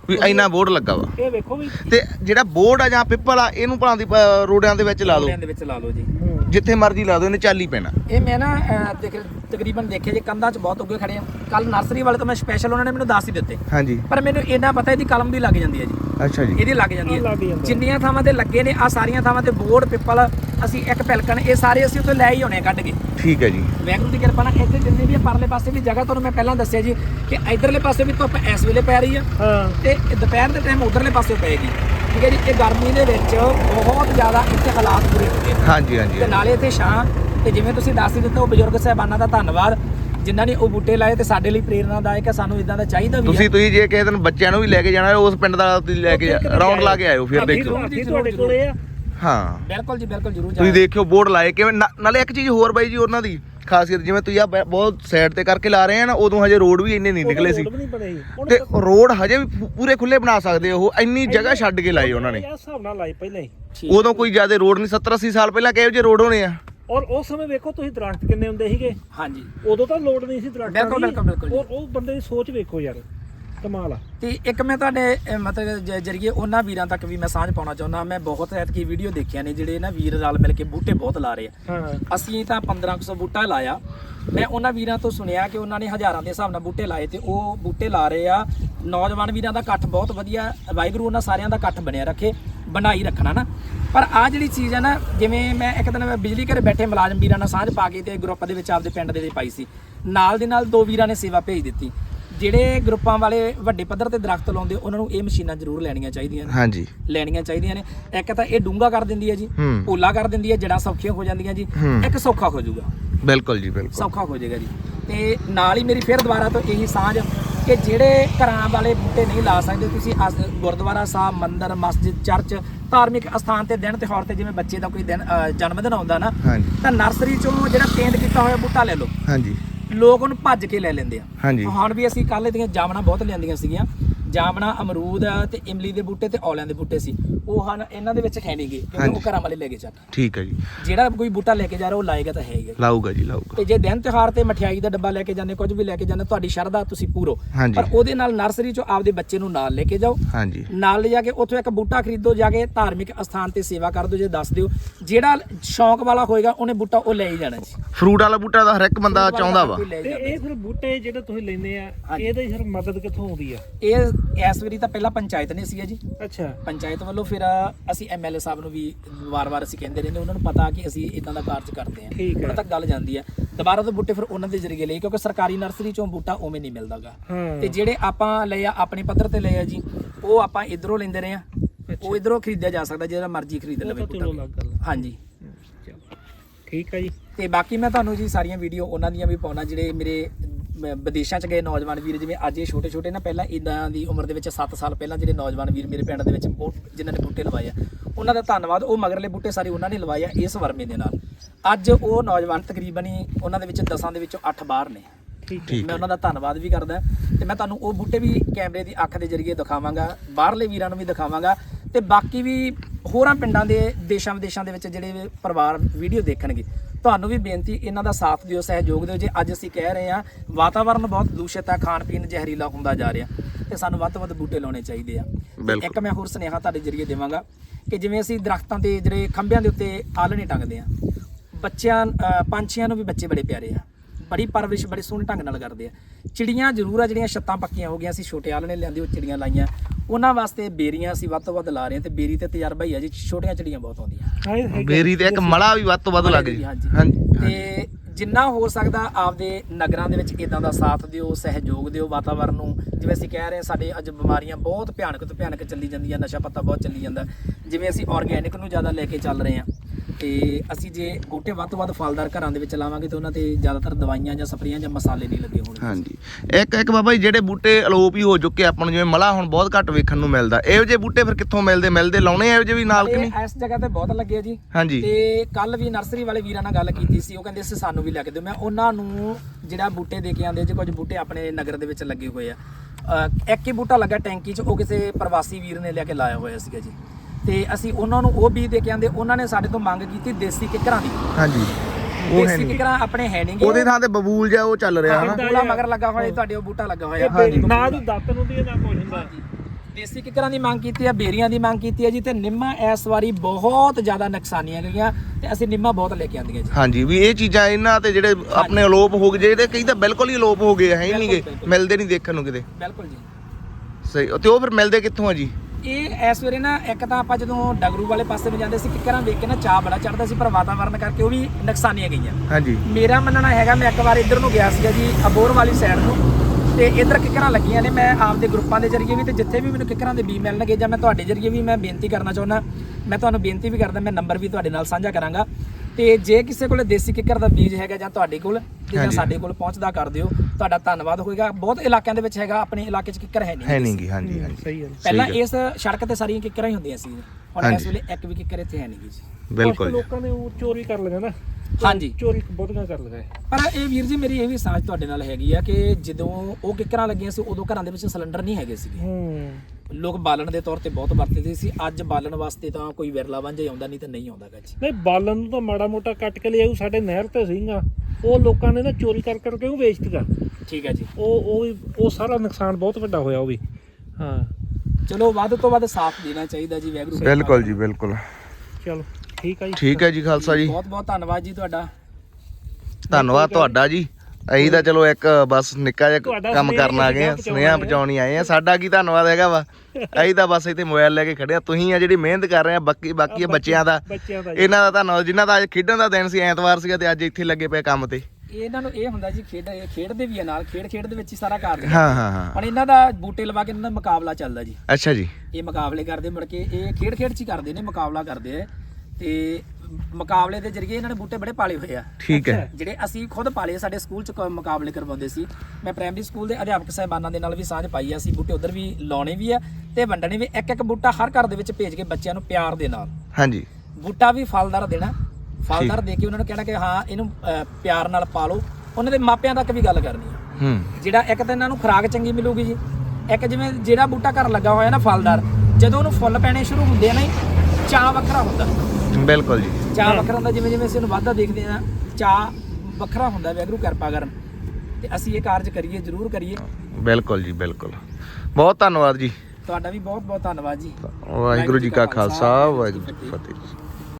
ਵੀ ਇੰਨਾ ਬੋਰਡ ਲੱਗਾ ਵਾ। ਇਹ ਵੇਖੋ ਵੀ ਤੇ ਜਿਹੜਾ ਬੋਰਡ ਆ ਜਾਂ ਪਿੱਪਲ ਆ ਇਹਨੂੰ ਭਲਾਂ ਦੀ ਅ, ਰੋਡਾਂ ਦੇ ਵਿੱਚ ਲਾ ਦਿਓ ਦੇ ਵਿੱਚ ਲਾ ਲਓ ਜੀ। ਜਿੱਥੇ ਮਰਜ਼ੀ ਲਾ ਦਿਓ ਇਹਨੇ ਚੱਲ ਹੀ ਪੈਣਾ। ਇਹ ਮੈਂ ਨਾ ਅਹ, ਦੇਖ ਤਕਰੀਬਨ ਦੇਖਿਆ ਜੀ ਕੰਧਾਂ 'ਚ ਬਹੁਤ ਉੱਗੇ ਖੜੇ ਆ। ਕੱਲ ਨਰਸਰੀ ਵਾਲੇ ਤੋਂ ਮੈਂ ਸਪੈਸ਼ਲ ਉਹਨਾਂ ਨੇ ਮੈਨੂੰ ਦੱਸ ਹੀ ਦਿੱਤੇ। ਹਾਂਜੀ। ਪਰ ਮੈਨੂੰ ਇੰਨਾ ਪਤਾ ਇਹਦੀ ਕਲਮ ਵੀ ਲੱਗ ਜਾਂਦੀ ਹੈ ਜੀ। ਅੱਛਾ ਜੀ। ਇਹਦੀ ਲੱਗ ਜਾਂਦੀ ਹੈ। ਜਿੰਨੀਆਂ ਥਾਵਾਂ ਤੇ ਲੱਗੇ ਨੇ ਆ ਸਾਰੀਆਂ ਥਾਵਾਂ ਤੇ ਬੋਰਡ ਪਿੱਪਲ ਅਸੀਂ ਇੱਕ ਪਿਲਕਣ ਇਹ ਸਾਰੇ ਅਸੀਂ ਉੱਥੇ ਲੈ ਹੀ ਆਉਣੇ ਆ ਕੱਢ ਕੇ। ਠੀਕ ਹੈ ਜੀ। ਵੈਗਰੂ ਦੀ ਕਿਰਪਾ ਨਾਲ ਇੱਥੇ ਜਿੰਨੇ ਵੀ ਆ ਪਰਲੇ ਪਾਸੇ ਵੀ ਜਗ੍ਹਾ ਤੁਹਾਨੂੰ ਮੈਂ ਪਹਿਲਾਂ ਦੱਸਿਆ ਜੀ ਕਿ ਇਧਰਲੇ ਪਾਸੇ ਵੀ ਧੁੱਪ ਇਸ ਵੇਲੇ ਪੈ ਰਹੀ ਆ ਹਾਂ। ਤੇ ਦੁਪਹਿਰ ਦੇ ਟਾਈਮ ਉਧਰਲੇ ਪਾਸੇ ਪਏਗੀ। ਠੀਕ ਹੈ ਜੀ ਇਹ ਗਰਮੀ ਦੇ ਵਿੱਚ ਬਹੁਤ ਜ਼ਿਆਦਾ ਇੱਥੇ ਹਾਲਾਤ ਬੁਰੇ ਹੋ ਗਏ ਹਾਂਜੀ ਹਾਂਜੀ ਤੇ ਨਾਲੇ ਇੱਥੇ ਛਾਂ ਤੇ ਜਿਵੇਂ ਤੁਸੀਂ ਦੱਸ ਹੀ ਦਿੱਤਾ ਉਹ ਬਜ਼ੁਰਗ ਸਾਹਿਬਾਨਾਂ ਦਾ ਧੰਨਵਾਦ ਜਿਨ੍ਹਾਂ ਨੇ ਉਹ ਬੂਟੇ ਲਾਏ ਤੇ ਸਾਡੇ ਲਈ ਪ੍ਰੇਰਨਾਦਾਇਕ ਹੈ ਸਾਨੂੰ ਇਦਾਂ ਦਾ ਚਾਹੀਦਾ ਵੀ ਤੁਸੀਂ ਹੈ। ਤੁਸੀਂ ਜੇ ਕਿਸੇ ਦਿਨ ਬੱਚਿਆਂ ਨੂੰ ਵੀ ਲੈ ਕੇ ਜਾਣਾ ਉਸ ਪਿੰਡ ਦਾ ਤੁਸੀਂ ਲੈ ਕੇ ਰਾਉਂਡ ਲਾ ਕੇ ਆਇਓ ਫਿਰ ਤੁਹਾਡੇ ਕੋਲੇ ਆ। ਹਾਂ। ਬਿਲਕੁਲ ਜੀ ਬਿਲਕੁਲ ਜ਼ਰੂਰ ਤੁਸੀਂ। ਦੇਖਿਓ ਬੋਰਡ ਲਾਏ ਕਿਵੇਂ ਨਾ- ਨਾਲੇ ਇੱਕ ਚੀਜ਼ ਹੋਰ ਬਾਈ ਜੀ ਉਹਨਾਂ ਦੀ। ਖਾਸੀਅਤ ਜਿਵੇਂ ਤੁਸੀਂ ਆ ਬਹੁਤ ਸਾਈਡ ਤੇ ਕਰਕੇ ਲਾ ਰਹੇ ਆ ਨਾ ਉਦੋਂ ਹਜੇ ਰੋਡ ਵੀ ਇੰਨੇ ਨਹੀਂ ਨਿਕਲੇ ਸੀ। ਤੇ ਰੋਡ ਹਜੇ ਵੀ ਪੂਰੇ ਖੁੱਲੇ ਬਣਾ ਸਕਦੇ ਉਹ ਇੰਨੀ ਜਗ੍ਹਾ ਛੱਡ ਕੇ ਲਾਏ ਉਹਨਾਂ ਨੇ। ਯਾਰ ਹਿਸਾਬ ਨਾਲ ਲਾਏ ਪਹਿਲਾਂ ਹੀ। ਠੀਕ। ਉਦੋਂ ਕੋਈ ਜ਼ਿਆਦਾ ਰੋਡ ਨਹੀਂ 70 80 ਸਾਲ ਪਹਿਲਾਂ ਕਿਹੋ ਜਿਹੇ ਰੋਡ ਹੋਣੇ ਆ? ਔਰ ਉਸ ਸਮੇਂ ਵੇਖੋ ਤੁਸੀਂ ਦਰਖਤ ਕਿੰਨੇ ਹੁੰਦੇ ਸੀਗੇ। ਹਾਂਜੀ। ਉਦੋਂ ਤਾਂ ਲੋੜ ਨਹੀਂ ਸੀ ਦਰਖਤਾਂ ਦੀ। ਬਿਲਕੁਲ, ਬਿਲਕੁਲ, ਬਿਲਕੁਲ ਜੀ। ਔਰ ਉਹ ਬੰਦੇ ਦੀ ਸੋਚ ਵੇਖੋ ਯਾਰ। ਕਮਾਲ ਆ। ਤੇ ਇੱਕ ਮੈਂ ਤੁਹਾਡੇ ਅਹ, ਮਤਲਬ ਜ- ਜਰੀਏ ਉਹਨਾਂ ਵੀਰਾਂ ਤੱਕ ਵੀ ਮੈਂ ਸਾਂਝ ਪਾਉਣਾ ਚਾਹੁੰਦਾ ਮੈਂ ਬਹੁਤ ਐਤਕੀ ਵੀਡੀਓ ਦੇਖਿਆ ਨੇ ਜਿਹੜੇ ਨਾ ਵੀਰ ਰਲ ਮਿਲ ਕੇ ਬੂਟੇ ਬਹੁਤ ਲਾ ਰਹੇ ਆ। ਹਾਂ। ਅਸੀਂ ਤਾਂ 1500 ਬੂਟਾ ਲਾਇਆ। ਮੈਂ ਉਹਨਾਂ ਵੀਰਾਂ ਤੋਂ ਸੁਣਿਆ ਕਿ ਉਹਨਾਂ ਨੇ ਹਜ਼ਾਰਾਂ ਦੇ ਹਿਸਾਬ ਨਾਲ ਬੂਟੇ ਲਾਏ ਤੇ ਉਹ ਬੂਟੇ ਲਾ ਰਹੇ ਆ। ਨੌਜਵਾਨ ਵੀਰਾਂ ਦਾ ਇਕੱਠ ਬਹੁਤ ਵਧੀਆ ਵਾਹਿਗੁਰੂ ਉਹਨਾਂ ਸਾਰਿਆਂ ਦਾ ਇਕੱਠ ਬਣਿਆ ਰੱਖੇ ਬਣਾਈ ਰੱਖਣਾ ਨਾ। ਪਰ ਆ ਜਿਹੜੀ ਚੀਜ਼ ਹੈ ਨਾ ਜਿਵੇਂ ਮੈਂ ਇੱਕ ਦਿਨ ਮੈਂ ਬਿਜਲੀ ਘਰੇ ਬੈਠੇ ਮੁਲਾਜ਼ਮ ਵੀਰਾਂ ਨਾਲ ਸਾਂਝ ਪਾ ਕੇ ਤੇ ਗਰੁੱਪ ਦੇ ਵਿੱਚ ਆਪਦੇ ਪਿੰਡ ਦੇ ਵਿੱਚ ਪਾਈ ਸੀ। ਨਾਲ ਦੇ ਨਾਲ ਦੋ ਵੀਰਾਂ ਨੇ ਸੇਵਾ ਭੇਜ ਦਿੱਤੀ। ਜਿਹੜੇ ਗਰੁੱਪਾਂ ਵਾਲੇ ਵੱਡੇ ਪੱਧਰ ਤੇ ਦਰਖਤ ਲਾਉਂਦੇ ਉਹਨਾਂ ਨੂੰ ਇਹ ਮਸ਼ੀਨਾਂ ਜ਼ਰੂਰ ਲੈਣੀਆਂ ਚਾਹੀਦੀਆਂ ਨੇ। ਹਾਂਜੀ। ਲੈਣੀਆਂ ਚਾਹੀਦੀਆਂ ਨੇ। ਇੱਕ ਤਾਂ ਇਹ ਡੂੰਗਾ ਕਰ ਦਿੰਦੀ ਹੈ ਜੀ। ਪੋਲਾ ਕਰ ਦਿੰਦੀ ਹੈ ਜੜਾਂ ਸੌਖੀਆਂ ਹੋ ਜਾਂਦੀਆਂ ਜੀ। ਇੱਕ ਸੌਖਾ ਹੋ ਜਾਊਗਾ। ਬਿਲਕੁਲ ਜੀ ਬਿਲਕੁਲ। ਸੌਖਾ ਹੋ ਜਾਏਗਾ ਜੀ। ਤੇ ਨਾਲ ਹੀ ਮੇਰੀ ਫਿਰ ਦੁਬਾਰਾ ਤੋਂ ਇਹੀ ਸਾਂਝ ਕਿ ਜਿਹੜੇ ਘਰਾਂ ਵਾਲੇ ਬੂਟੇ ਨਹੀਂ ਲਾ ਸਕਦੇ ਤੁਸੀਂ ਗੁਰਦੁਆਰਾ ਸਾਹਿਬ ਮੰਦਿਰ ਮਸਜਿਦ ਚਰਚ ਧਾਰਮਿਕ ਅਸਥਾਨ ਤੇ ਦਿਨ ਤਿਉਹਾਰ ਤੇ ਜਿਵੇਂ ਬੱਚੇ ਦਾ ਕੋਈ ਦਿਨ ਜਨਮ ਦਿਨ ਆਉਂਦਾ ਨਾ ਤਾਂ ਨਰਸਰੀ ਚੋਂ ਜਿਹੜਾ ਪੇਂਟ ਕੀਤਾ ਹੋਇਆ ਬੂਟਾ ਲੈ ਲਓ। ਹਾਂਜੀ। ਲੋਕ ਉਹਨੂੰ ਭੱਜ ਕੇ ਲੈ ਲੈਂਦੇ ਆ। ਹਾਂਜੀ। ਹੁਣ ਵੀ ਅਸੀਂ ਕੱਲ੍ਹ ਦੀਆਂ ਜਾਮਣਾ ਬਹੁਤ ਲਿਆਂਦੀਆਂ ਸੀਗੀਆਂ। ਜਾਮਣਾ ਅਮਰੂਦ ਤੇ ਇਮਲੀ ਦੇ ਬੂਟੇ ਤੇ ਔਲਿਆਂ ਦੇ ਬੂਟੇ ਸੀ। ਉਹ ਹਨ ਇਹਨਾਂ ਦੇ ਵਿੱਚ ਹੈ ਕਿਉਂਕਿ ਉਹ। ਘਰਾਂ ਵਾਲੇ ਲੈ ਕੇ ਚੱਕ। ਠੀਕ ਹੈ ਜੀ। ਜਿਹੜਾ ਕੋਈ ਬੂਟਾ ਲੈ ਕੇ ਜਾ ਰਿਹਾ ਉਹ ਲਾਏਗਾ ਤਾਂ ਹੈ ਹੀ ਹੈ ਲਾਊਗਾ ਜੀ ਲਾਊਗਾ। ਤੇ ਜੇ ਦਿਨ ਤਿਉਹਾਰ ਤੇ ਮਠਿਆਈ ਦਾ ਡੱਬਾ ਲੈ ਕੇ ਜਾਂਦੇ ਕੁਝ ਵੀ ਲੈ ਕੇ ਜਾਂਦੇ ਤੁਹਾਡੀ ਸ਼ਰਧਾ ਤੁਸੀਂ ਪੂਰੋ। ਹਾਂਜੀ। ਪਰ ਉਹਦੇ ਨਾਲ ਨਰਸਰੀ ਚੋਂ ਆਪਦੇ ਬੱਚੇ ਨੂੰ ਨਾਲ ਲੈ ਕੇ ਜਾਓ। ਹਾਂਜੀ। ਨਾਲ ਲਿਜਾ ਕੇ ਉੱਥੋਂ ਇੱਕ ਬੂਟਾ ਖਰੀਦੋ ਜਾ ਕੇ ਧਾਰਮਿਕ ਅਸਥਾਨ ਤੇ ਸੇਵਾ ਕਰ ਦਿਓ ਜੇ ਦੱਸ ਦਿਓ। ਜਿਹੜਾ ਸ਼ੌਂਕ ਵਾਲਾ ਹੋਏਗਾ ਉਹਨੇ ਬੂਟਾ ਉਹ ਲੈ ਹੀ ਜਾਣਾ ਜੀ। ਫਰੂਟ ਵਾਲਾ ਬੂਟਾ ਤਾਂ ਹਰ ਇੱਕ ਬੰਦਾ ਚਾਹੁੰਦਾ ਵਾ। ਇਹ ਫਿਰ ਬੂਟੇ ਜਿਹੜੇ ਤੁਸੀਂ ਲੈਂਦੇ ਆ। ਇਹਦੇ ਫਿਰ ਮਦਦ ਕਿੱਥੋਂ ਆਉਂਦੀ ਆ? ਇਹ ਇਸ ਵਾਰੀ ਤਾਂ ਪਹਿਲਾਂ ਪੰਚਾਇਤ ਨੇ ਸੀਗਾ ਜੀ। ਅੱਛਾ। ਪੰਚਾਇਤ ਵੱਲੋਂ ਫਿਰ ਅਸੀਂ ਐਮਐਲਏ ਸਾਹਿਬ ਨੂੰ ਵੀ ਵਾਰ-ਵਾਰ ਅਸੀਂ ਕਹਿੰਦੇ ਰਹਿੰਦੇ ਉਹਨਾਂ ਨੂੰ ਪਤਾ ਕਿ ਅਸੀਂ ਇਦਾਂ ਦਾ ਕਾਰਜ ਕਰਦੇ ਹੈ। ਉਹਨਾਂ ਤੱਕ ਗੱਲ ਜਾਂਦੀ ਹੈ। ਦੁਬਾਰਾ ਤੋਂ ਬੂਟੇ ਫਿਰ ਉਹਨਾਂ ਦੇ ਜ਼ਰੀਏ ਲਈ ਕਿਉਂਕਿ ਸਰਕਾਰੀ ਨਰਸਰੀ ਚੋਂ ਬੂਟਾ ਉਵੇਂ ਨਹੀਂ ਮਿਲਦਾਗਾ। ਤੇ ਜਿਹੜੇ ਆਪਾਂ ਲਏ ਆ ਆਪਣੇ ਪੱਧਰ ਤੇ ਲਏ ਆ ਜੀ ਉਹ ਆਪਾਂ ਇਧਰੋਂ ਲੈਂਦੇ ਰਹੇ ਆ ਉਹ ਇਧਰੋਂ ਖਰੀਦਿਆ ਜਾ ਸਕਦਾ ਜਿਹੜਾ ਮਰਜ਼ੀ ਖਰੀਦ ਲਵੇ ਬੂਟਾ। ਆ। ਹਾਂਜੀ। ਠੀਕ ਆ ਜੀ। ਤੇ ਬਾਕੀ ਮੈਂ ਤੁਹਾਨੂੰ ਜੀ ਸਾਰੀਆਂ ਵੀਡੀਓ ਉਹਨਾਂ ਦੀਆਂ ਵੀ ਪਾਉਣਾ ਜਿਹੜੇ ਮੇਰੇ ਵਿਦੇਸ਼ਾਂ 'ਚ ਗਏ ਨੌਜਵਾਨ ਵੀਰ ਜਿਵੇਂ ਅੱਜ ਇਹ ਛੋਟੇ ਛੋਟੇ ਨਾ ਪਹਿਲਾਂ ਇਦਾਂ ਦੀ ਉਮਰ ਦੇ ਵਿੱਚ 7 ਸਾਲ ਪਹਿਲਾਂ ਜਿਹੜੇ ਨੌਜਵਾਨ ਵੀਰ ਮੇਰੇ ਪਿੰਡ ਦੇ ਵਿੱਚ ਬਹੁਤ ਜਿਨ੍ਹਾਂ ਨੇ ਬੂਟੇ ਲਵਾਏ ਆ ਉਹਨਾਂ ਦਾ ਧੰਨਵਾਦ ਉਹ ਮਗਰਲੇ ਬੂਟੇ ਸਾਰੇ ਉਹਨਾਂ ਨੇ ਲਵਾਏ ਆ ਇਸ ਵਰਮੇ ਦੇ ਨਾਲ। ਅੱਜ ਉਹ ਨੌਜਵਾਨ ਤਕਰੀਬਨ ਹੀ ਉਹਨਾਂ ਦੇ ਵਿੱਚ 10 ਦੇ ਵਿੱਚੋਂ 8 ਬਾਹਰ ਨੇ। ਠੀਕ ਠੀਕ ਮੈਂ ਉਹਨਾਂ ਦਾ ਧੰਨਵਾਦ ਵੀ ਕਰਦਾ। ਤੇ ਮੈਂ ਤੁਹਾਨੂੰ ਉਹ ਬੂਟੇ ਵੀ ਕੈਮਰੇ ਦੀ ਅੱਖ ਦੇ ਜ਼ਰੀਏ ਦਿਖਾਵਾਂਗਾ ਬਾਹਰਲੇ ਵੀਰਾਂ ਨੂੰ ਵੀ ਦਿਖਾਵਾਂਗਾ। ਤੇ ਬਾਕੀ ਵੀ ਹੋਰਾਂ ਪਿੰਡਾਂ ਦੇ ਦੇਸ਼ਾਂ ਵਿਦੇਸ਼ਾਂ ਦੇ ਵਿੱਚ ਜਿਹੜੇ ਪਰਿਵਾਰ ਵੀਡੀਓ ਦੇਖਣਗੇ ਤੁਹਾਨੂੰ ਵੀ ਬੇਨਤੀ ਇਹਨਾਂ ਦਾ ਸਾਥ ਦਿਓ ਸਹਿਯੋਗ ਦਿਓ। ਜੇ ਅੱਜ ਅਸੀਂ ਕਹਿ ਰਹੇ ਹਾਂ ਵਾਤਾਵਰਨ ਬਹੁਤ ਦੂਸ਼ਿਤ ਹੈ ਖਾਣ ਪੀਣ ਜ਼ਹਿਰੀਲਾ ਹੁੰਦਾ ਜਾ ਰਿਹਾ ਤੇ ਸਾਨੂੰ ਵੱਧ ਤੋਂ ਵੱਧ ਬੂਟੇ ਲਾਉਣੇ ਚਾਹੀਦੇ ਆ। ਇੱਕ ਮੈਂ ਹੋਰ ਸੁਨੇਹਾ ਤੁਹਾਡੇ ਜ਼ਰੀਏ ਦੇਵਾਂਗਾ ਕਿ ਜਿਵੇਂ ਅਸੀਂ ਦਰਖਤਾਂ ਤੇ ਜਿਹੜੇ ਖੰਭਿਆਂ ਦੇ ਉੱਤੇ ਆਲਣੇ ਟੰਗਦੇ ਆ ਬੱਚਿਆਂ ਪੰਛੀਆਂ ਨੂੰ ਵੀ ਬੱਚੇ ਬੜੇ ਪਿਆਰੇ ਆ। ਬੜੀ ਪਰਵਰਿਸ਼ ਬੜੇ ਸੋਹਣੇ ਢੰਗ ਨਾਲ ਕਰਦੇ ਆ। ਚਿੜੀਆਂ ਜ਼ਰੂਰ ਆ ਜਿਹੜੀਆਂ ਛੱਤਾਂ ਪੱਕੀਆਂ ਹੋ ਗਈਆਂ ਅਸੀਂ ਛੋਟੇ ਆਲਣੇ ਲਿਆਂਦੇ ਉਹ ਚਿੜੀਆਂ ਲਾਈਆਂ। ਉਹਨਾਂ ਵਾਸਤੇ ਬੇਰੀਆਂ ਅਸੀਂ ਵੱਧ ਤੋਂ ਵੱਧ ਲਾ ਰਹੇ ਹਾਂ ਤੇ ਬੇਰੀ ਤੇ ਤਜਰਬਾ ਹੀ ਆ ਜੀ ਛੋਟੀਆਂ ਚਿੜੀਆਂ ਬਹੁਤ ਆਉਂਦੀਆਂ ਹਾਂ। ਬੇਰੀ ਤੇ ਇੱਕ ਮਲਾ ਵੀ ਵੱਧ ਤੋਂ ਵੱਧ ਲੱਗ ਜੀ ਹਾਂਜੀ। ਹਾਂਜੀ ਤੇ ਜਿੰਨਾ ਹੋ ਸਕਦਾ ਆਪਦੇ ਨਗਰਾਂ ਦੇ ਵਿੱਚ ਇਦਾਂ ਦਾ ਸਾਥ ਦਿਓ ਸਹਿਯੋਗ ਦਿਓ ਵਾਤਾਵਰਨ ਨੂੰ ਜਿਵੇਂ ਅਸੀਂ ਕਹਿ ਰਹੇ ਹਾਂ ਸਾਡੇ ਅੱਜ ਬਿਮਾਰੀਆਂ ਬਹੁਤ ਭਿਆਨਕ ਤੋਂ ਭਿਆਨਕ ਚੱਲੀ ਜਾਂਦੀਆਂ ਨਸ਼ਾ ਪੱਤਾ ਬਹੁਤ ਚੱਲੀ ਜਾਂਦਾ ਜਿਵੇਂ ਅਸੀਂ ਆਰਗੈਨਿਕ ਨੂੰ ਜ਼ਿਆਦਾ ਲੈ ਕੇ ਚੱਲ ਰਹੇ ਹਾਂ ਤੇ ਅਸੀਂ ਜੇ ਬੂਟੇ ਵੱਧ ਤੋਂ ਵੱਧ ਫਲਦਾਰ ਘਰਾਂ ਦੇ ਵਿੱਚ ਲਾਵਾਂਗੇ ਤੇ ਉਹਨਾਂ ਤੇ ਜ਼ਿਆਦਾਤਰ ਦਵਾਈਆਂ ਜਾਂ ਸਪਰੇਆਂ ਜਾਂ ਮਸਾਲੇ ਨਹੀਂ ਲੱਗੇ ਹੋਣਗੇ। ਹਾਂਜੀ। ਇੱਕ ਇੱਕ ਬਾਬਾ ਜੀ ਜਿਹੜੇ ਬੂਟੇ ਅਲੋਪ ਹੀ ਹੋ ਚੁੱਕੇ ਆਪਾਂ ਨੂੰ ਜਿਵੇਂ ਮਲਾ ਹੁਣ ਬਹੁਤ ਘੱਟ ਵੇਖਣ ਨੂੰ ਮਿਲਦਾ। ਇਹੋ ਜਿਹੇ ਬੂਟੇ ਫਿਰ ਕਿੱਥੋਂ ਮਿਲਦੇ? ਮਿਲਦੇ ਲਾਉਣੇ ਇਹੋ ਜਿਹੇ ਵੀ ਨਾਲ ਕਿ ਨਹੀਂ? ਇਸ ਜਗ੍ਹਾ ਤੇ ਬਹੁਤ ਲੱਗੇ ਆ ਜੀ। ਹਾਂਜੀ। ਤੇ ਕੱਲ ਵੀ ਨਰਸਰੀ ਵਾਲੇ ਵੀਰਾਂ ਨਾਲ ਗੱਲ ਕੀਤੀ ਸੀ ਉਹ ਕਹਿੰਦੇ ਸੀ ਸਾਨੂੰ ਵੀ ਲੈ ਕੇ ਦਿਓ। ਮੈਂ ਉਹਨਾਂ ਨੂੰ ਜਿਹੜਾ ਬੂਟੇ ਦੇ ਕੇ ਆਂਦੇ ਜੀ ਕੁਝ ਬੂਟੇ ਆਪਣੇ ਨਗਰ ਦੇ ਵਿੱਚ ਲੱਗੇ ਹੋਏ ਆ। ਇੱਕ ਹੀ ਬੂਟਾ ਲੱਗਾ ਟੈਂਕੀ 'ਚ ਉਹ ਕਿਸੇ ਪ੍ਰਵਾਸੀ ਵੀਰ ਨੇ ਲਿਆ ਕੇ ਲਾਇਆ ਹੋਇਆ ਸੀਗਾ ਜੀ। ਤੇ ਅਸੀਂ ਉਹਨਾਂ ਨੂੰ ਉਹ ਵੀ ਦੇ ਕੇ ਆਂਦੇ ਉਹਨਾਂ ਨੇ ਸਾਡੇ ਤੋਂ ਮੰਗ ਕੀਤੀ ਦੇਸੀ ਕਿਕਰਾਂ ਦੀ। ਹਾਂਜੀ। ਉਹ ਹੈ ਦੇਸੀ ਨਹੀਂ। ਕਿਕਰਾਂ ਆਪਣੇ ਹੈ ਨਹੀਂਗੇ ਉਹਦੇ ਥਾਂ ਤੇ ਬਬੂਲ ਜਿਹਾ ਉਹ ਚੱਲ ਰਿਹਾ ਹਨਾ? ਬੂਲਾ ਮਗਰ ਲੱਗਾ ਹੋਇਆ ਤੁਹਾਡੇ ਉਹ ਬੂਟਾ ਲੱਗਾ ਹੋਇਆ। ਬੇਰੀ ਨਾ ਦੀ ਦਾਤਨ ਹੁੰਦੀ ਹੈ ਨਾ ਕੁਝ ਹੁੰਦਾ। ਦੇਸੀ ਕਿਕਰਾਂ ਦੀ ਮੰਗ ਕੀਤੀ ਹੈ ਬੇਰੀਆਂ ਦੀ ਮੰਗ ਕੀਤੀ ਹੈ ਜੀ ਤੇ ਨਿੰਮਾਂ ਇਸ ਵਾਰੀ ਬਹੁਤ ਜ਼ਿਆਦਾ ਨੁਕਸਾਨੀਆਂ ਗਈਆਂ ਤੇ ਅਸੀਂ ਨਿੰਮਾਂ ਬਹੁਤ ਲੈ ਕੇ ਆਂਦੀਆਂ ਜੀ। ਹਾਂਜੀ ਵੀ ਇਹ ਚੀਜ਼ਾਂ ਇਹਨਾਂ ਤੇ ਜਿਹੜੇ ਆਪਣੇ ਅਲੋਪ ਹੋ ਗਏ ਜਿਹੜੇ ਕਈ ਤਾਂ ਬਿਲਕੁਲ ਹੀ ਅਲੋਪ ਹੋ ਗਏ ਹੈ ਹੀ ਨਹੀਂਗੇ ਬਿਲਕੁਲ। ਮਿਲਦੇ ਨਹੀਂ ਦੇਖਣ ਨੂੰ ਕਿਤੇ। ਬਿਲਕੁਲ ਜੀ। ਸਹੀ ਤੇ ਉਹ ਫਿਰ ਮਿਲਦੇ ਕਿੱਥੋਂ ਆ ਜੀ? ਇਹ ਇਸ ਵੇਲੇ ਨਾ ਇੱਕ ਤਾਂ ਆਪਾਂ ਜਦੋਂ ਡਗਰੂ ਵਾਲੇ ਪਾਸੇ ਨੂੰ ਜਾਂਦੇ ਸੀ ਕਿਕਰਾਂ ਵੇਖ ਕੇ ਨਾ ਚਾਹ ਬੜਾ ਚੜਦਾ ਸੀ ਪਰ ਵਾਤਾਵਰਨ ਕਰਕੇ ਉਹ ਵੀ ਨੁਕਸਾਨੀਆਂ ਗਈਆਂ। ਹਾਂਜੀ। ਮੇਰਾ ਮੰਨਣਾ ਹੈਗਾ ਮੈਂ ਇੱਕ ਵਾਰ ਇੱਧਰ ਨੂੰ ਗਿਆ ਸੀਗਾ ਜੀ ਅਬੋਰ ਵਾਲੀ ਸਾਈਡ ਨੂੰ ਤੇ ਇੱਧਰ ਕਿਕਰਾਂ ਲੱਗੀਆਂ ਨੇ ਮੈਂ ਆਪਦੇ ਗਰੁੱਪਾਂ ਦੇ ਜ਼ਰੀਏ ਵੀ ਤੇ ਜਿੱਥੇ ਵੀ ਮੈਨੂੰ ਕਿਕਰਾਂ ਦੇ ਬੀ ਮਿਲਣਗੇ ਜਾਂ ਮੈਂ ਤੁਹਾਡੇ ਜ਼ਰੀਏ ਵੀ ਮੈਂ ਬੇਨਤੀ ਕਰਨਾ ਚਾਹੁੰਦਾ ਮੈਂ ਤੁਹਾਨੂੰ ਬੇਨਤੀ ਵੀ ਕਰਦਾ ਮੈਂ ਨੰਬਰ ਵੀ ਤੁਹਾਡੇ ਨਾਲ ਸਾਂਝਾ ਕਰਾਂਗਾ। ਤੇ ਜੇ ਕਿਸੇ ਕੋਲੇ ਦੇਸੀ ਕਿੱਕਰ ਦਾ ਬੀਜ ਹੈਗਾ ਜਾਂ ਤੁਹਾਡੇ ਕੋਲ ਤੇ ਜਾਂ ਹਾਂਜੀ। ਸਾਡੇ ਕੋਲ ਪਹੁੰਚਦਾ ਕਰ ਦਿਓ ਤੁਹਾਡਾ ਧੰਨਵਾਦ ਹੋਏਗਾ ਬਹੁਤ ਇਲਾਕਿਆਂ ਦੇ ਵਿੱਚ ਹੈਗਾ ਆਪਣੇ ਇਲਾਕੇ 'ਚ ਕਿੱਕਰ ਹੈ ਨਹੀਂ ਹੈ ਨਹੀਂਗੀ ਹਾਂਜੀ ਹਾਂਜੀ ਸਹੀ ਹੈ ਪਹਿਲਾਂ। ਇਸ ਸੜਕ ਤੇ ਸਾਰੀਆਂ ਕਿੱਕਰਾਂ ਹੀ ਹੁੰਦੀਆਂ ਸੀ ਹੁਣ ਇਸ। ਵੇਲੇ ਇੱਕ ਵੀ ਕਿੱਕਰ ਇੱਥੇ ਹੈ ਨਹੀਂ ਜੀ ਬਿਲਕੁਲ। ਲੋਕਾਂ ਨੇ ਉਹ ਚੋਰੀ ਕਰ ਲਿਆ ਨਾ। ਹਾਂਜੀ। ਚੋਰੀ ਬਹੁਤੀਆਂ ਕਰ ਲਗਾਏ ਪਰ ਇਹ ਵੀਰ ਜੀ ਮੇਰੀ ਇਹ ਵੀ ਸਾਂਝ ਤੁਹਾਡੇ ਨਾਲ ਹੈਗੀ ਆ ਕਿ ਜਦੋਂ ਉਹ ਕਿੱਕਰਾਂ ਲੱਗੀਆਂ ਸੀ ਉਦੋਂ ਘਰਾਂ ਦੇ ਵਿੱਚ ਸਿਲੰਡਰ ਨਹੀਂ ਹੈਗੇ ਸੀਗੇ। ਹੂੰ। ਲੋਕ ਬਾਲਣ ਦੇ ਤੌਰ ਤੇ ਬਹੁਤ ਵਰਤਦੇ ਸੀ। ਅੱਜ ਬਾਲਣ ਵਾਸਤੇ ਤਾਂ ਕੋਈ ਵਿਰਲਾ ਵਾਂਝਾ ਆਉਂਦਾ ਨਹੀਂ ਤਾਂ ਨਹੀਂ ਆਉਂਦਾਗਾ ਜੀ। ਨਹੀਂ ਬਾਲਣ ਨੂੰ ਤਾਂ ਮਾੜਾ ਮੋਟਾ ਕੱਟ ਕੇ ਲਿਆਉ ਸਾਡੇ ਨਹਿਰ ਤੇ ਸੀਗਾ। ਉਹ ਲੋਕਾਂ ਨੇ ਨਾ ਚੋਰੀ ਕਰ ਕਰਕੇ ਉਹ ਵੇਚਤੀਗਾ ਠੀਕ ਹੈ ਜੀ। ਉਹ ਉਹ ਉਹ ਸਾਰਾ ਨੁਕਸਾਨ ਬਹੁਤ ਵੱਡਾ ਹੋਇਆ ਉਹ ਵੀ। ਹਾਂ। ਚਲੋ ਵੱਧ ਤੋਂ ਵੱਧ ਸਾਥ ਦੇਣਾ ਚਾਹੀਦਾ ਜੀ ਵੈਗਰੂ ਬਿਲਕੁਲ ਜੀ ਬਿਲਕੁਲ। ਚਲੋ। ਠੀਕ ਆ ਜੀ? ਠੀਕ ਹੈ ਜੀ ਖਾਲਸਾ ਜੀ। ਬਹੁਤ ਬਹੁਤ ਧੰਨਵਾਦ ਜੀ ਤੁਹਾਡਾ। ਧੰਨਵਾਦ ਤੁਹਾਡਾ ਜੀ। ਅਸੀਂ ਤਾਂ ਚਲੋ ਇੱਕ ਬਸ ਨਿੱਕਾ ਜਿਹਾ ਕੰਮ ਕਰਨ ਆ ਗਏ ਆ ਸੁਨੇਹਾ। ਪਹੁੰਚਾਉਣੀ ਆਏ ਆ ਸਾਡਾ ਕੀ ਧੰਨਵਾਦ ਹੈਗਾ ਵਾ? ਅਸੀਂ ਤਾਂ ਬਸ ਇੱਥੇ ਮੋਬਾਈਲ ਲੈ ਕੇ ਖੜੇ ਆ ਤੁਸੀਂ ਆ ਜਿਹੜੀ ਮਿਹਨਤ ਕਰ ਰਹੇ ਆ ਬਾਕੀ ਬਾਕੀ ਬੱਚਿਆਂ ਦਾ। ਇਹਨਾਂ ਦਾ ਧੰਨਵਾਦ। ਜਿਨ੍ਹਾਂ ਦਾ ਅੱਜ ਖੇਡਣ ਦਾ ਦਿਨ ਸੀ ਐਤਵਾਰ ਸੀਗਾ ਤੇ ਅੱਜ ਇੱਥੇ ਲੱਗੇ ਪਏ ਕੰਮ ਤੇ। ਇਹਨਾਂ ਨੂੰ ਇਹ ਹੁੰਦਾ ਜੀ ਖੇਡ ਖੇਡਦੇ ਵੀ ਆ ਨਾਲ। ਖੇਡ ਖੇਡ ਦੇ ਵਿੱਚ ਹੀ ਸਾਰਾ ਕਾਰਜ ਹਾਂ ਹਾਂ ਹਾਂ। ਹੁਣ ਇਹਨਾਂ ਦਾ ਬੂਟੇ ਲਵਾ ਕੇ ਇਹਨਾਂ ਦਾ ਮੁਕਾਬਲਾ ਚੱਲਦਾ ਜੀ। ਅੱਛਾ ਜੀ। ਇਹ ਮੁਕਾਬਲੇ ਕਰਦੇ ਮੁੜ ਕੇ ਇਹ ਖੇਡ ਖੇਡ ਚ ਹੀ ਕਰਦੇ ਨੇ ਮੁਕਾਬਲਾ ਕਰਦੇ ਆ। ਤੇ ਮੁਕਾਬਲੇ ਦੇ ਜ਼ਰੀਏ ਇਹਨਾਂ ਨੇ ਬੂਟੇ ਬੜੇ ਪਾਲੇ ਹੋਏ ਆ। ਠੀਕ ਹੈ। ਜਿਹੜੇ ਅਸੀਂ ਖੁਦ ਪਾਲੇ ਸਾਡੇ ਸਕੂਲ ਚ ਕ- ਮੁਕਾਬਲੇ ਕਰਵਾਉਂਦੇ ਸੀ। ਮੈਂ ਪ੍ਰਾਇਮਰੀ ਸਕੂਲ ਦੇ ਅਧਿਆਪਕ ਸਾਹਿਬਾਨਾਂ ਦੇ ਨਾਲ ਵੀ ਸਾਂਝ ਪਾਈ ਆ। ਅਸੀਂ ਬੂਟੇ ਉਧਰ ਵੀ ਲਾਉਣੇ ਵੀ ਆ ਤੇ ਵੰਡਣੇ ਵੀ। ਇੱਕ ਇੱਕ ਬੂਟਾ ਹਰ ਘਰ ਦੇ ਵਿੱਚ ਭੇਜ ਕੇ ਬੱਚਿਆਂ ਨੂੰ ਪਿਆਰ ਦੇ ਨਾਲ। ਹਾਂਜੀ। ਬੂਟਾ ਵੀ ਫਲਦਾਰ ਦੇਣਾ। ਫਲਦਾਰ ਦੇ ਕੇ ਉਹਨਾਂ ਨੂੰ ਕਹਿਣਾ ਕਿ ਹਾਂ ਇਹਨੂੰ ਅਹ, ਪਿਆਰ ਨਾਲ ਪਾਲੋ। ਉਹਨਾਂ ਦੇ ਮਾਪਿਆਂ ਤੱਕ ਵੀ ਗੱਲ ਕਰਨੀ ਆ। ਹੂੰ। ਜਿਹੜਾ ਇੱਕ ਤਾਂ ਇਹਨਾਂ ਨੂੰ ਖੁਰਾਕ ਚੰਗੀ ਮਿਲੂਗੀ ਜੀ। ਇੱਕ ਜਿਵੇਂ ਜਿਹੜਾ ਬੂਟਾ ਘਰ ਲੱਗਾ ਹੋਇਆ ਨਾ ਫਲਦਾਰ ਜਦੋਂ ਉਹਨੂੰ ਫੁੱਲ ਪੈਣੇ ਸ਼ੁਰੂ ਹੁੰਦੇ ਆ ਨਾ ਜੀ, ਚਾਹ ਵੱਖਰਾ ਹੁੰਦਾ। ਬਿਲਕੁਲ ਜੀ। ਚਾਹ ਵੱਖਰਾ ਹੁੰਦਾ ਜਿਵੇਂ ਜਿਵੇਂ ਅਸੀਂ ਉਹਨੂੰ ਵਾਧਾ ਦੇਖਦੇ ਆ ਚਾਹ ਵੱਖਰਾ ਹੁੰਦਾ ਵੈਗਰੂ ਕਿਰਪਾ ਕਰਨ। ਤੇ ਅਸੀਂ ਇਹ ਕਾਰਜ ਕਰੀਏ ਜ਼ਰੂਰ ਕਰੀਏ। ਬਿਲਕੁਲ ਜੀ ਬਿਲਕੁਲ। ਬਹੁਤ ਧੰਨਵਾਦ ਜੀ। ਤੁਹਾਡਾ ਵੀ ਬਹੁਤ ਬਹੁਤ ਧੰਨਵਾਦ ਜੀ। ਵਾਹਿਗੁਰੂ ਜੀ ਕਾ ਖਾਲਸਾ ਵਾਹਿਗੁਰੂ ਜੀ ਕੀ ਫਤਿਹ।